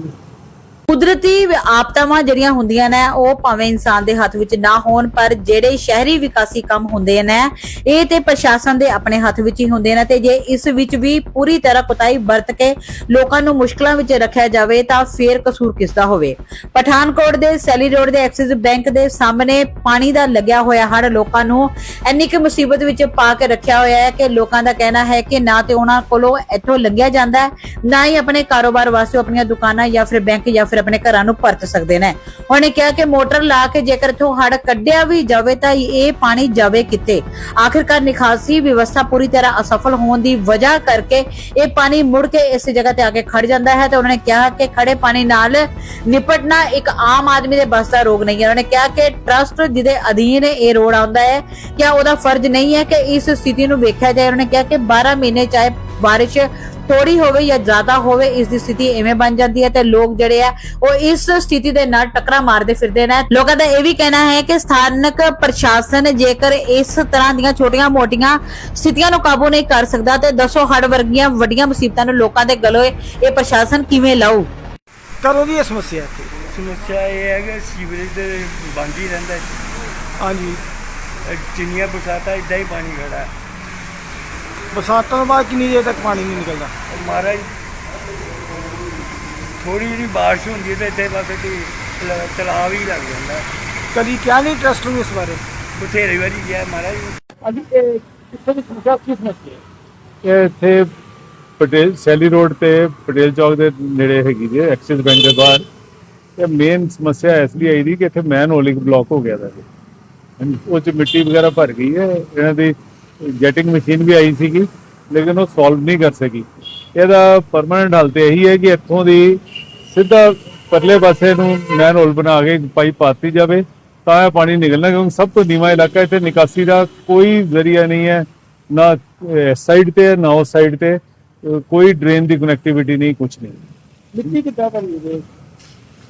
A: ਕੁਦਰਤੀ ਆਪਦਾਵਾਂ ਜਿਹੜੀਆਂ ਹੁੰਦੀਆਂ ਨੇ, ਉਹ ਭਾਵੇਂ ਇਨਸਾਨ ਦੇ ਹੱਥ ਵਿੱਚ ਨਾ ਹੋਣ, ਪਰ ਜਿਹੜੇ ਸ਼ਹਿਰੀ ਵਿਕਾਸੀ ਕੰਮ ਹੁੰਦੇ ਨੇ, ਇਹ ਤੇ ਪ੍ਰਸ਼ਾਸਨ ਦੇ ਆਪਣੇ ਹੱਥ ਵਿੱਚ ਹੀ ਹੁੰਦੇ ਨੇ, ਤੇ ਜੇ ਇਸ ਵਿੱਚ ਵੀ ਪੂਰੀ ਤਰ੍ਹਾਂ ਕੁਤਾਈ ਵਰਤ ਕੇ ਲੋਕਾਂ ਨੂੰ ਮੁਸ਼ਕਲਾਂ ਵਿੱਚ ਰੱਖਿਆ ਜਾਵੇ, ਤਾਂ ਫੇਰ ਕਸੂਰ ਕਿਸ ਦਾ ਹੋਵੇ? ਪਠਾਨਕੋਟ ਦੇ ਸੈਲੀ ਰੋਡ ਦੇ ਐਕਸਿਸ ਬੈਂਕ ਦੇ ਸਾਹਮਣੇ ਪਾਣੀ ਦਾ ਲੱਗਿਆ ਹੋਇਆ ਹੜ ਲੋਕਾਂ ਨੂੰ ਇੰਨੀ ਕਿ ਮੁਸੀਬਤ ਵਿੱਚ ਪਾ ਕੇ ਰੱਖਿਆ ਹੋਇਆ ਹੈ ਕਿ ਲੋਕਾਂ ਦਾ ਕਹਿਣਾ ਹੈ ਕਿ ਨਾ ਤੇ ਉਹਨਾਂ ਕੋਲੋਂ ਇੱਥੋਂ ਲੰਘਿਆ ਜਾਂਦਾ ਹੈ, ਨਾ ਹੀ ਆਪਣੇ ਕਾਰੋਬਾਰ ਵਾਸਤੇ ਆਪਣੀਆਂ ਦੁਕਾਨਾਂ ਜਾਂ ਫਿਰ ਬੈਂਕ ਜਾਂ ਫਿਰ ਆਪਣੇ ਘਰਾਂ ਨੂੰ ਪਰਤ ਸਕਦੇ ਨੇ। ਉਹਨੇ ਕਿਹਾ ਕਿ ਮੋਟਰ ਲਾ ਕੇ ਜੇਕਰ ਇੱਥੋਂ ਹੜ ਕੱਢਿਆ ਵੀ ਜਾਵੇ ਤਾਂ ਇਹ ਪਾਣੀ ਜਾਵੇ ਕਿੱਥੇ? ਆਖਿਰਕਾਰ ਨਿਕਾਸੀ ਵਿਵਸਥਾ ਪੂਰੀ ਤਰ੍ਹਾਂ ਅਸਫਲ ਹੋਣ ਦੀ ਵਜ੍ਹਾ ਕਰਕੇ ਇਹ ਪਾਣੀ ਮੁੜ ਕੇ ਇਸ ਜਗ੍ਹਾ ਤੇ ਆ ਕੇ ਖੜ ਜਾਂਦਾ ਹੈ ਤੇ ਉਹਨਾਂ ਨੇ ਕਿਹਾ ਕਿ ਖੜੇ ਪਾਣੀ ਨਾਲ ਨਿਪਟਣਾ ਇੱਕ ਆਮ ਆਦਮੀ ਦੇ ਬਸ ਦਾ ਰੋਗ ਨਹੀਂ ਹੈ। ਉਹਨਾਂ ਨੇ ਕਿਹਾ ਕਿ ਟਰਸਟ ਜਿਹਦੇ ਅਧੀਨ ਇਹ ਰੋਡ ਆਉਂਦਾ ਹੈ, ਕਿਆ ਉਹਦਾ ਫਰਜ਼ ਨਹੀਂ ਹੈ ਕਿ ਇਸ ਸਥਿਤੀ ਨੂੰ ਵੇਖਿਆ ਜਾਏ। ਉਹਨਾਂ ਨੇ ਕਿਹਾ ਕਿ 12 ਮਹੀਨੇ ਚਾਹੇ ਬਾਰਿਸ਼ ਥੋੜੀ ਹੋਵੇ ਜਾਂ ਜ਼ਿਆਦਾ ਹੋਵੇ ਇਸ ਦੀ ਸਥਿਤੀ ਐਵੇਂ ਬਣ ਜਾਂਦੀ ਹੈ ਤੇ ਲੋਕ ਜਿਹੜੇ ਆ ਉਹ ਇਸ ਸਥਿਤੀ ਦੇ ਨਾਲ ਟੱਕਰਾਂ ਮਾਰਦੇ ਫਿਰਦੇ ਨੇ। ਲੋਕਾਂ ਦਾ ਇਹ ਵੀ ਕਹਿਣਾ ਹੈ ਕਿ ਸਥਾਨਕ ਪ੍ਰਸ਼ਾਸਨ ਜੇਕਰ ਇਸ ਤਰ੍ਹਾਂ ਦੀਆਂ ਛੋਟੀਆਂ-ਮੋਟੀਆਂ ਸਥਿਤੀਆਂ ਨੂੰ ਕਾਬੂ ਨਹੀਂ ਕਰ ਸਕਦਾ ਤੇ ਦੱਸੋ ਹੜ ਵਰਗੀਆਂ ਵੱਡੀਆਂ ਮੁਸੀਬਤਾਂ ਨੂੰ ਲੋਕਾਂ ਦੇ ਗਲੋਂ ਇਹ ਪ੍ਰਸ਼ਾਸਨ ਕਿਵੇਂ ਲਾਊ?
B: ਕਦੋਂ ਦੀ ਇਹ ਸਮੱਸਿਆ ਇੱਥੇ।
C: ਸਮੱਸਿਆ ਇਹ ਹੈ ਕਿ ਸੀਵਰੇਜ ਦੇ ਬੰਦ ਹੀ ਰਹਿੰਦਾ ਹੈ।
B: ਹਾਂਜੀ।
C: ਜਿੰਨੀਆਂ ਬਰਸਾਤਾਂ ਇਦਾਂ ਹੀ ਪਾਣੀ ਖੜਾ ਹੈ
B: ਬਰਸਾਤਾਂ ਤੋਂ ਬਾਅਦ ਕਿੰਨੀ ਦੇਰ ਤੱਕ ਪਾਣੀ ਨਹੀਂ ਨਿਕਲਦਾ?
C: ਉਹ ਮਹਾਰਾਜ ਥੋੜੀ ਜਿਹੀ ਬਾਰਿਸ਼ ਹੁੰਦੀ ਹੈ ਤੇ ਇੱਥੇ ਬਸ ਤਲਾ- ਤਲਾਬ ਹੀ ਲੱਗ ਜਾਂਦਾ।
B: ਕਦੀ ਕਿਹਾ ਨਹੀਂ ਟਰਸਟ ਨੂੰ ਇਸ ਬਾਰੇ?
C: ਬਥੇਰੀ ਵਾਰੀ ਗਿਆ ਮਹਾਰਾਜ।
D: ਅਜੀ ਇਹ ਕਿੱਥੇ ਦੀ ਸਮੱਸਿਆ ਕੀ ਸਮੱਸਿਆ ਹੈ? ਇੱਥੇ ਪਟੇਲ ਸੈਲੀ ਰੋਡ ਤੇ ਪਟੇਲ ਚੌਕ ਦੇ ਨੇੜੇ ਹੈਗੀ ਜੀ ਐਕਸਿਸ ਬੈਂਕ ਦੇ ਬਾਹਰ। ਇਹ ਮੇਨ ਸਮੱਸਿਆ ਇਸ ਲਈ ਆਈ ਦੀ ਕਿ ਇੱਥੇ ਮੈਨ ਹੋਲਿੰਗ ਬਲੌਕ ਹੋ ਗਿਆ ਦਾ ਉਹ ਚ ਮਿੱਟੀ ਵਗੈਰਾ ਭਰ ਗਈ ਹੈ ਇਹਨਾਂ ਦੀ ਜੈਟਿੰਗ ਮਸ਼ੀਨ ਵੀ ਆਈ ਸੀਗੀ ਲੇਕਿਨ ਉਹ ਸੋਲਵ ਨਹੀਂ ਕਰ ਸਕੀ। ਇਹਦਾ ਪਰਮਾਨੈਂਟ ਹੱਲ ਤੇ ਇਹੀ ਹੈ ਕਿ ਇੱਥੋਂ ਦੀ ਸਿੱਧਾ ਪਰਲੇ ਪਾਸੇ ਨੂੰ ਮੈਨ ਹੋਲ ਬਣਾ ਕੇ ਪਾਈਪ ਪਾਤੀ ਜਾਵੇ ਤਾਂ ਇਹ ਪਾਣੀ ਨਿਕਲਣਾ ਕਿਉਂਕਿ ਸਭ ਤੋਂ ਨੀਵਾਂ ਇਲਾਕਾ ਇੱਥੇ ਨਿਕਾਸੀ ਦਾ ਕੋਈ ਜ਼ਰੀਆ ਨਹੀਂ ਹੈ ਨਾ ਸਾਈਡ ਤੇ ਨਾ ਉਸ ਸਾਈਡ ਤੇ। ਕੋਈ ਡਰੇਨ ਦੀ ਕਨੈਕਟੀਵਿਟੀ ਨਹੀਂ ਕੁਝ ਨਹੀਂ।
B: ਮਿੱਟੀ ਕਿੱਦਾਂ ਹੈ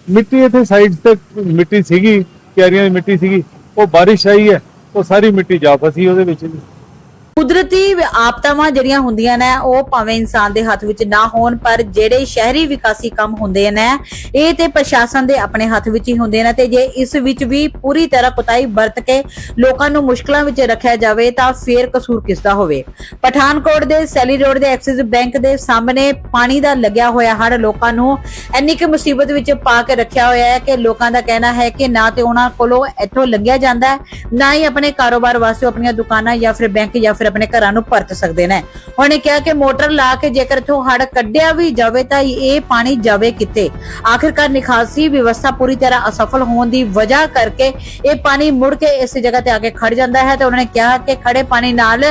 D: ਮਿੱਟੀ ਇੱਥੇ ਸਾਈਡ ਤੇ ਮਿੱਟੀ ਸੀਗੀ ਕਿਆਰੀਆਂ ਦੀ ਮਿੱਟੀ ਸੀਗੀ ਉਹ ਬਾਰਿਸ਼ ਆਈ ਹੈ ਉਹ ਸਾਰੀ ਮਿੱਟੀ ਜਾ ਫਸੀ ਉਹਦੇ ਵਿੱਚ।
A: ਕੁਦਰਤੀ ਆਪਦਾਵਾਂ ਜਿਹੜੀਆਂ ਹੁੰਦੀਆਂ ਨੇ, ਉਹ ਭਾਵੇਂ ਇਨਸਾਨ ਦੇ ਹੱਥ ਵਿੱਚ ਨਾ ਹੋਣ, ਪਰ ਜਿਹੜੇ ਸ਼ਹਿਰੀ ਵਿਕਾਸੀ ਕੰਮ ਹੁੰਦੇ ਨੇ, ਇਹ ਤੇ ਪ੍ਰਸ਼ਾਸਨ ਦੇ ਆਪਣੇ ਹੱਥ ਵਿੱਚ ਹੀ ਹੁੰਦੇ ਨੇ, ਤੇ ਜੇ ਇਸ ਵਿੱਚ ਵੀ ਪੂਰੀ ਤਰ੍ਹਾਂ ਕੁਤਾਈ ਵਰਤ ਕੇ ਲੋਕਾਂ ਨੂੰ ਮੁਸ਼ਕਲਾਂ ਵਿੱਚ ਰੱਖਿਆ ਜਾਵੇ, ਤਾਂ ਫੇਰ ਕਸੂਰ ਕਿਸ ਦਾ ਹੋਵੇ? ਪਠਾਨਕੋਟ ਦੇ ਸੈਲੀ ਰੋਡ ਦੇ ਐਕਸਿਸ ਬੈਂਕ ਦੇ ਸਾਹਮਣੇ ਪਾਣੀ ਦਾ ਲੱਗਿਆ ਹੋਇਆ ਹੜ ਲੋਕਾਂ ਨੂੰ ਇੰਨੀ ਕਿ ਮੁਸੀਬਤ ਵਿੱਚ ਪਾ ਕੇ ਰੱਖਿਆ ਹੋਇਆ ਹੈ ਕਿ ਲੋਕਾਂ ਦਾ ਕਹਿਣਾ ਹੈ ਕਿ ਨਾ ਤੇ ਉਹਨਾਂ ਕੋਲੋਂ ਇੱਥੋਂ ਲੰਘਿਆ ਜਾਂਦਾ ਹੈ, ਨਾ ਹੀ ਆਪਣੇ ਕਾਰੋਬਾਰ ਵਾਸਤੇ ਆਪਣੀਆਂ ਦੁਕਾਨਾਂ ਜਾਂ ਫਿਰ ਬੈਂਕ ਜਾਂ ਫਿਰ ਆਪਣੇ ਘਰਾਂ ਨੂੰ ਪਰਤ ਸਕਦੇ ਨੇ। ਉਹਨੇ ਕਿਹਾ ਕਿ ਮੋਟਰ ਲਾ ਕੇ ਜੇਕਰ ਇੱਥੋਂ ਹੜ ਕੱਢਿਆ ਵੀ ਜਾਵੇ ਤਾਂ ਇਹ ਪਾਣੀ ਜਾਵੇ ਕਿੱਥੇ? ਆਖਿਰਕਾਰ ਨਿਕਾਸੀ ਵਿਵਸਥਾ ਪੂਰੀ ਤਰ੍ਹਾਂ ਅਸਫਲ ਹੋਣ ਦੀ ਵਜ੍ਹਾ ਕਰਕੇ ਇਹ ਪਾਣੀ ਮੁੜ ਕੇ ਇਸ ਜਗ੍ਹਾ ਤੇ ਆ ਕੇ ਖੜ ਜਾਂਦਾ ਹੈ ਤੇ ਉਹਨਾਂ ਨੇ ਕਿਹਾ ਕਿ ਖੜੇ ਪਾਣੀ ਨਾਲ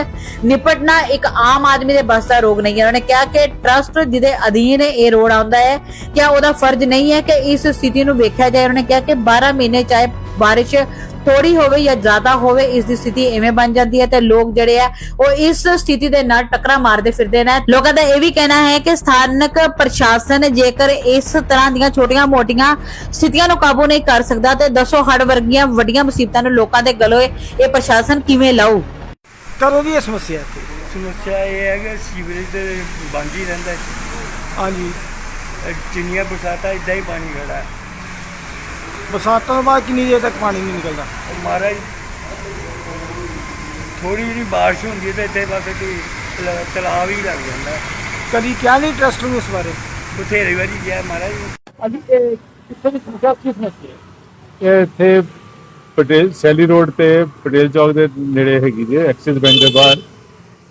A: ਨਿਪਟਣਾ ਇੱਕ ਆਮ ਆਦਮੀ ਦੇ ਬਸ ਦਾ ਰੋਗ ਨਹੀਂ ਹੈ। ਉਹਨਾਂ ਨੇ ਕਿਹਾ ਕਿ ਟਰਸਟ ਜਿਹਦੇ ਅਧੀਨ ਇਹ ਰੋਡ ਆਉਂਦਾ ਹੈ, ਕਿਆ ਉਹਦਾ ਫਰਜ਼ ਨਹੀਂ ਹੈ ਕਿ ਇਸ ਸਥਿਤੀ ਨੂੰ ਵੇਖਿਆ ਜਾਏ। ਉਹਨਾਂ ਨੇ ਕਿਹਾ ਕਿ 12 ਮਹੀਨੇ ਚਾਹੇ ਬਾਰਿਸ਼ ਥੋੜੀ ਹੋਵੇ ਜਾਂ ਜ਼ਿਆਦਾ ਹੋਵੇ ਇਸ ਦੀ ਸਥਿਤੀ ਐਵੇਂ ਬਣ ਜਾਂਦੀ ਹੈ ਤੇ ਲੋਕ ਜਿਹੜੇ ਆ ਉਹ ਇਸ ਸਥਿਤੀ ਦੇ ਨਾਲ ਟੱਕਰਾਂ ਮਾਰਦੇ ਫਿਰਦੇ ਨੇ। ਲੋਕਾਂ ਦਾ ਇਹ ਵੀ ਕਹਿਣਾ ਹੈ ਕਿ ਸਥਾਨਕ ਪ੍ਰਸ਼ਾਸਨ ਜੇਕਰ ਇਸ ਤਰ੍ਹਾਂ ਦੀਆਂ ਛੋਟੀਆਂ-ਮੋਟੀਆਂ ਸਥਿਤੀਆਂ ਨੂੰ ਕਾਬੂ ਨਹੀਂ ਕਰ ਸਕਦਾ ਤੇ ਦੱਸੋ ਹੜ ਵਰਗੀਆਂ ਵੱਡੀਆਂ ਮੁਸੀਬਤਾਂ ਨੂੰ ਲੋਕਾਂ ਦੇ ਗਲੋਂ ਇਹ ਪ੍ਰਸ਼ਾਸਨ ਕਿਵੇਂ ਲਾਊ?
B: ਕਦੋਂ ਦੀ ਇਹ ਸਮੱਸਿਆ ਇੱਥੇ।
C: ਸਮੱਸਿਆ ਇਹ ਹੈ ਕਿ ਸੀਵਰੇਜ ਦੇ ਬੰਦ ਹੀ ਰਹਿੰਦਾ ਹੈ।
B: ਹਾਂਜੀ।
C: ਜਿੰਨੀਆਂ ਬਰਸਾਤਾਂ ਇਦਾਂ ਹੀ ਪਾਣੀ ਖੜਾ ਹੈ।
B: ਬਰਸਾਤਾਂ ਤੋਂ ਬਾਅਦ ਕਿੰਨੀ ਦੇਰ ਤੱਕ ਪਾਣੀ ਨਹੀਂ ਨਿਕਲਦਾ?
C: ਉਹ ਮਹਾਰਾਜ ਥੋੜੀ ਜਿਹੀ ਬਾਰਿਸ਼ ਹੁੰਦੀ ਹੈ ਤੇ ਇੱਥੇ ਬਸ ਕੋਈ ਤਲਾ- ਤਲਾਬ ਹੀ ਲੱਗ ਜਾਂਦਾ।
B: ਕਦੀ ਕਿਹਾ ਨਹੀਂ ਟਰਸਟ ਨੂੰ ਇਸ ਬਾਰੇ?
C: ਬਥੇਰੀ ਵਾਰੀ ਗਿਆ ਮਹਾਰਾਜ
D: ਅਜੀ ਇਹ ਕਿੱਥੇ ਦੀ ਸਮੱਸਿਆ ਕੀ ਸਮੱਸਿਆ ਹੈ? ਇਹ ਇੱਥੇ ਪਟੇਲ ਸੈਲੀ ਰੋਡ ਤੇ ਪਟੇਲ ਚੌਕ ਦੇ ਨੇੜੇ ਹੈਗੀ ਜੀ ਐਕਸਿਸ ਬੈਂਕ ਦੇ ਬਾਹਰ।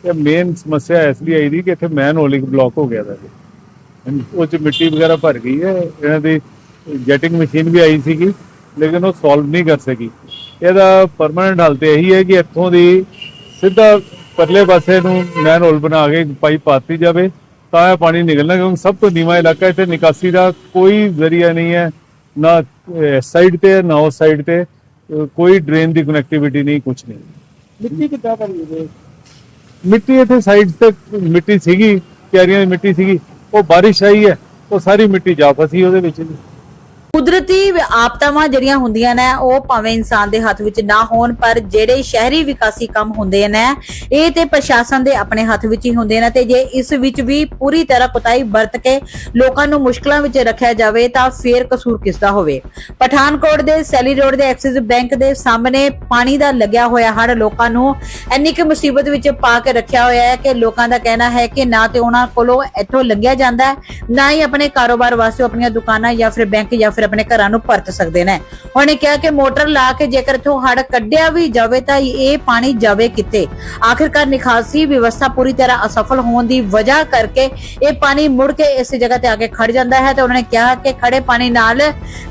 D: ਇਹ ਮੇਨ ਸਮੱਸਿਆ ਇਸ ਲਈ ਆਈ ਦੀ ਕਿ ਇੱਥੇ ਮੈਨ ਹੋਲਿੰਗ ਬਲੌਕ ਹੋ ਗਿਆ ਦਾ ਜੀ। ਹਾਂਜੀ, ਉਹ ਚ ਮਿੱਟੀ ਵਗੈਰਾ ਭਰ ਗਈ ਹੈ ਇਹਨਾਂ ਦੀ ਜੈਟਿੰਗ ਮਸ਼ੀਨ ਵੀ ਆਈ ਸੀਗੀ ਲੇਕਿਨ ਉਹ ਸੋਲਵ ਨਹੀਂ ਕਰ ਸਕੀ। ਇਹਦਾ ਪਰਮਾਨੈਂਟ ਹੱਲ ਤੇ ਇਹੀ ਹੈ ਕਿ ਇੱਥੋਂ ਦੀ ਸਿੱਧਾ ਪਰਲੇ ਪਾਸੇ ਨੂੰ ਮੈਨ ਹੋਲ ਬਣਾ ਕੇ ਪਾਈਪ ਪਾਤੀ ਜਾਵੇ ਤਾਂ ਇਹ ਪਾਣੀ ਨਿਕਲਣਾ ਕਿਉਂਕਿ ਸਭ ਤੋਂ ਨੀਵਾਂ ਇਲਾਕਾ ਇੱਥੇ ਨਿਕਾਸੀ ਦਾ ਕੋਈ ਜ਼ਰੀਆ ਨਹੀਂ ਹੈ ਨਾ ਸਾਈਡ ਤੇ ਨਾ ਉਸ ਸਾਈਡ ਤੇ ਕੋਈ ਡਰੇਨ ਦੀ ਕਨੈਕਟੀਵਿਟੀ ਨਹੀਂ ਕੁਝ ਨਹੀਂ।
B: ਮਿੱਟੀ ਕਿੱਦਾਂ ਭਰੀ ਹੈ
D: ਮਿੱਟੀ ਇੱਥੇ ਸਾਈਡ ਤੇ ਮਿੱਟੀ ਸੀਗੀ ਕਿਆਰੀਆਂ ਦੀ ਮਿੱਟੀ ਸੀਗੀ ਉਹ ਬਾਰਿਸ਼ ਆਈ ਹੈ ਉਹ ਸਾਰੀ ਮਿੱਟੀ ਜਾ ਫਸੀ ਉਹਦੇ ਵਿੱਚ।
A: ਕੁਦਰਤੀ ਆਪਦਾਵਾਂ ਜਿਹੜੀਆਂ ਹੁੰਦੀਆਂ ਨੇ, ਉਹ ਭਾਵੇਂ ਇਨਸਾਨ ਦੇ ਹੱਥ ਵਿੱਚ ਨਾ ਹੋਣ, ਪਰ ਜਿਹੜੇ ਸ਼ਹਿਰੀ ਵਿਕਾਸੀ ਕੰਮ ਹੁੰਦੇ ਨੇ, ਇਹ ਤੇ ਪ੍ਰਸ਼ਾਸਨ ਦੇ ਆਪਣੇ ਹੱਥ ਵਿੱਚ ਹੀ ਹੁੰਦੇ ਨੇ ਤੇ ਜੇ ਇਸ ਵਿੱਚ ਵੀ ਪੂਰੀ ਤਰ੍ਹਾਂ ਕੁਤਾਈ ਵਰਤ ਕੇ ਲੋਕਾਂ ਨੂੰ ਮੁਸ਼ਕਲਾਂ ਵਿੱਚ ਰੱਖਿਆ ਜਾਵੇ, ਤਾਂ ਫੇਰ ਕਸੂਰ ਕਿਸ ਦਾ ਹੋਵੇ? ਪਠਾਨਕੋਟ ਦੇ ਸੈਲੀ ਰੋਡ ਦੇ ਐਕਸਿਸ ਬੈਂਕ ਦੇ ਸਾਹਮਣੇ ਪਾਣੀ ਦਾ ਲੱਗਿਆ ਹੋਇਆ ਹੜ ਲੋਕਾਂ ਨੂੰ ਇੰਨੀ ਕਿ ਮੁਸੀਬਤ ਵਿੱਚ ਪਾ ਕੇ ਰੱਖਿਆ ਹੋਇਆ ਹੈ ਕਿ ਲੋਕਾਂ ਦਾ ਕਹਿਣਾ ਹੈ ਕਿ ਨਾ ਤੇ ਉਹਨਾਂ ਕੋਲੋਂ ਇੱਥੋਂ ਲੰਘਿਆ ਜਾਂਦਾ ਹੈ, ਨਾ ਹੀ ਆਪਣੇ ਕਾਰੋਬਾਰ ਵਾਸਤੇ ਆਪਣੀਆਂ ਦੁਕਾਨਾਂ ਜਾਂ ਫਿਰ ਬੈਂਕ ਜਾਂ ਫਿਰ ਆਪਣੇ ਘਰਾਂ ਨੂੰ ਪਰਤ ਸਕਦੇ ਨੇ। ਉਹਨੇ ਕਿਹਾ ਕਿ ਮੋਟਰ ਲਾ ਕੇ ਜੇਕਰ ਇੱਥੋਂ ਹੜ ਕੱਢਿਆ ਵੀ ਜਾਵੇ ਤਾਂ ਇਹ ਪਾਣੀ ਜਾਵੇ ਕਿੱਥੇ? ਆਖਿਰਕਾਰ ਨਿਕਾਸੀ ਵਿਵਸਥਾ ਪੂਰੀ ਤਰ੍ਹਾਂ ਅਸਫਲ ਹੋਣ ਦੀ ਵਜ੍ਹਾ ਕਰਕੇ ਇਹ ਪਾਣੀ ਮੁੜ ਕੇ ਇਸ ਜਗ੍ਹਾ ਤੇ ਆ ਕੇ ਖੜ ਜਾਂਦਾ ਹੈ ਤੇ ਉਹਨਾਂ ਨੇ ਕਿਹਾ ਕਿ ਖੜੇ ਪਾਣੀ ਨਾਲ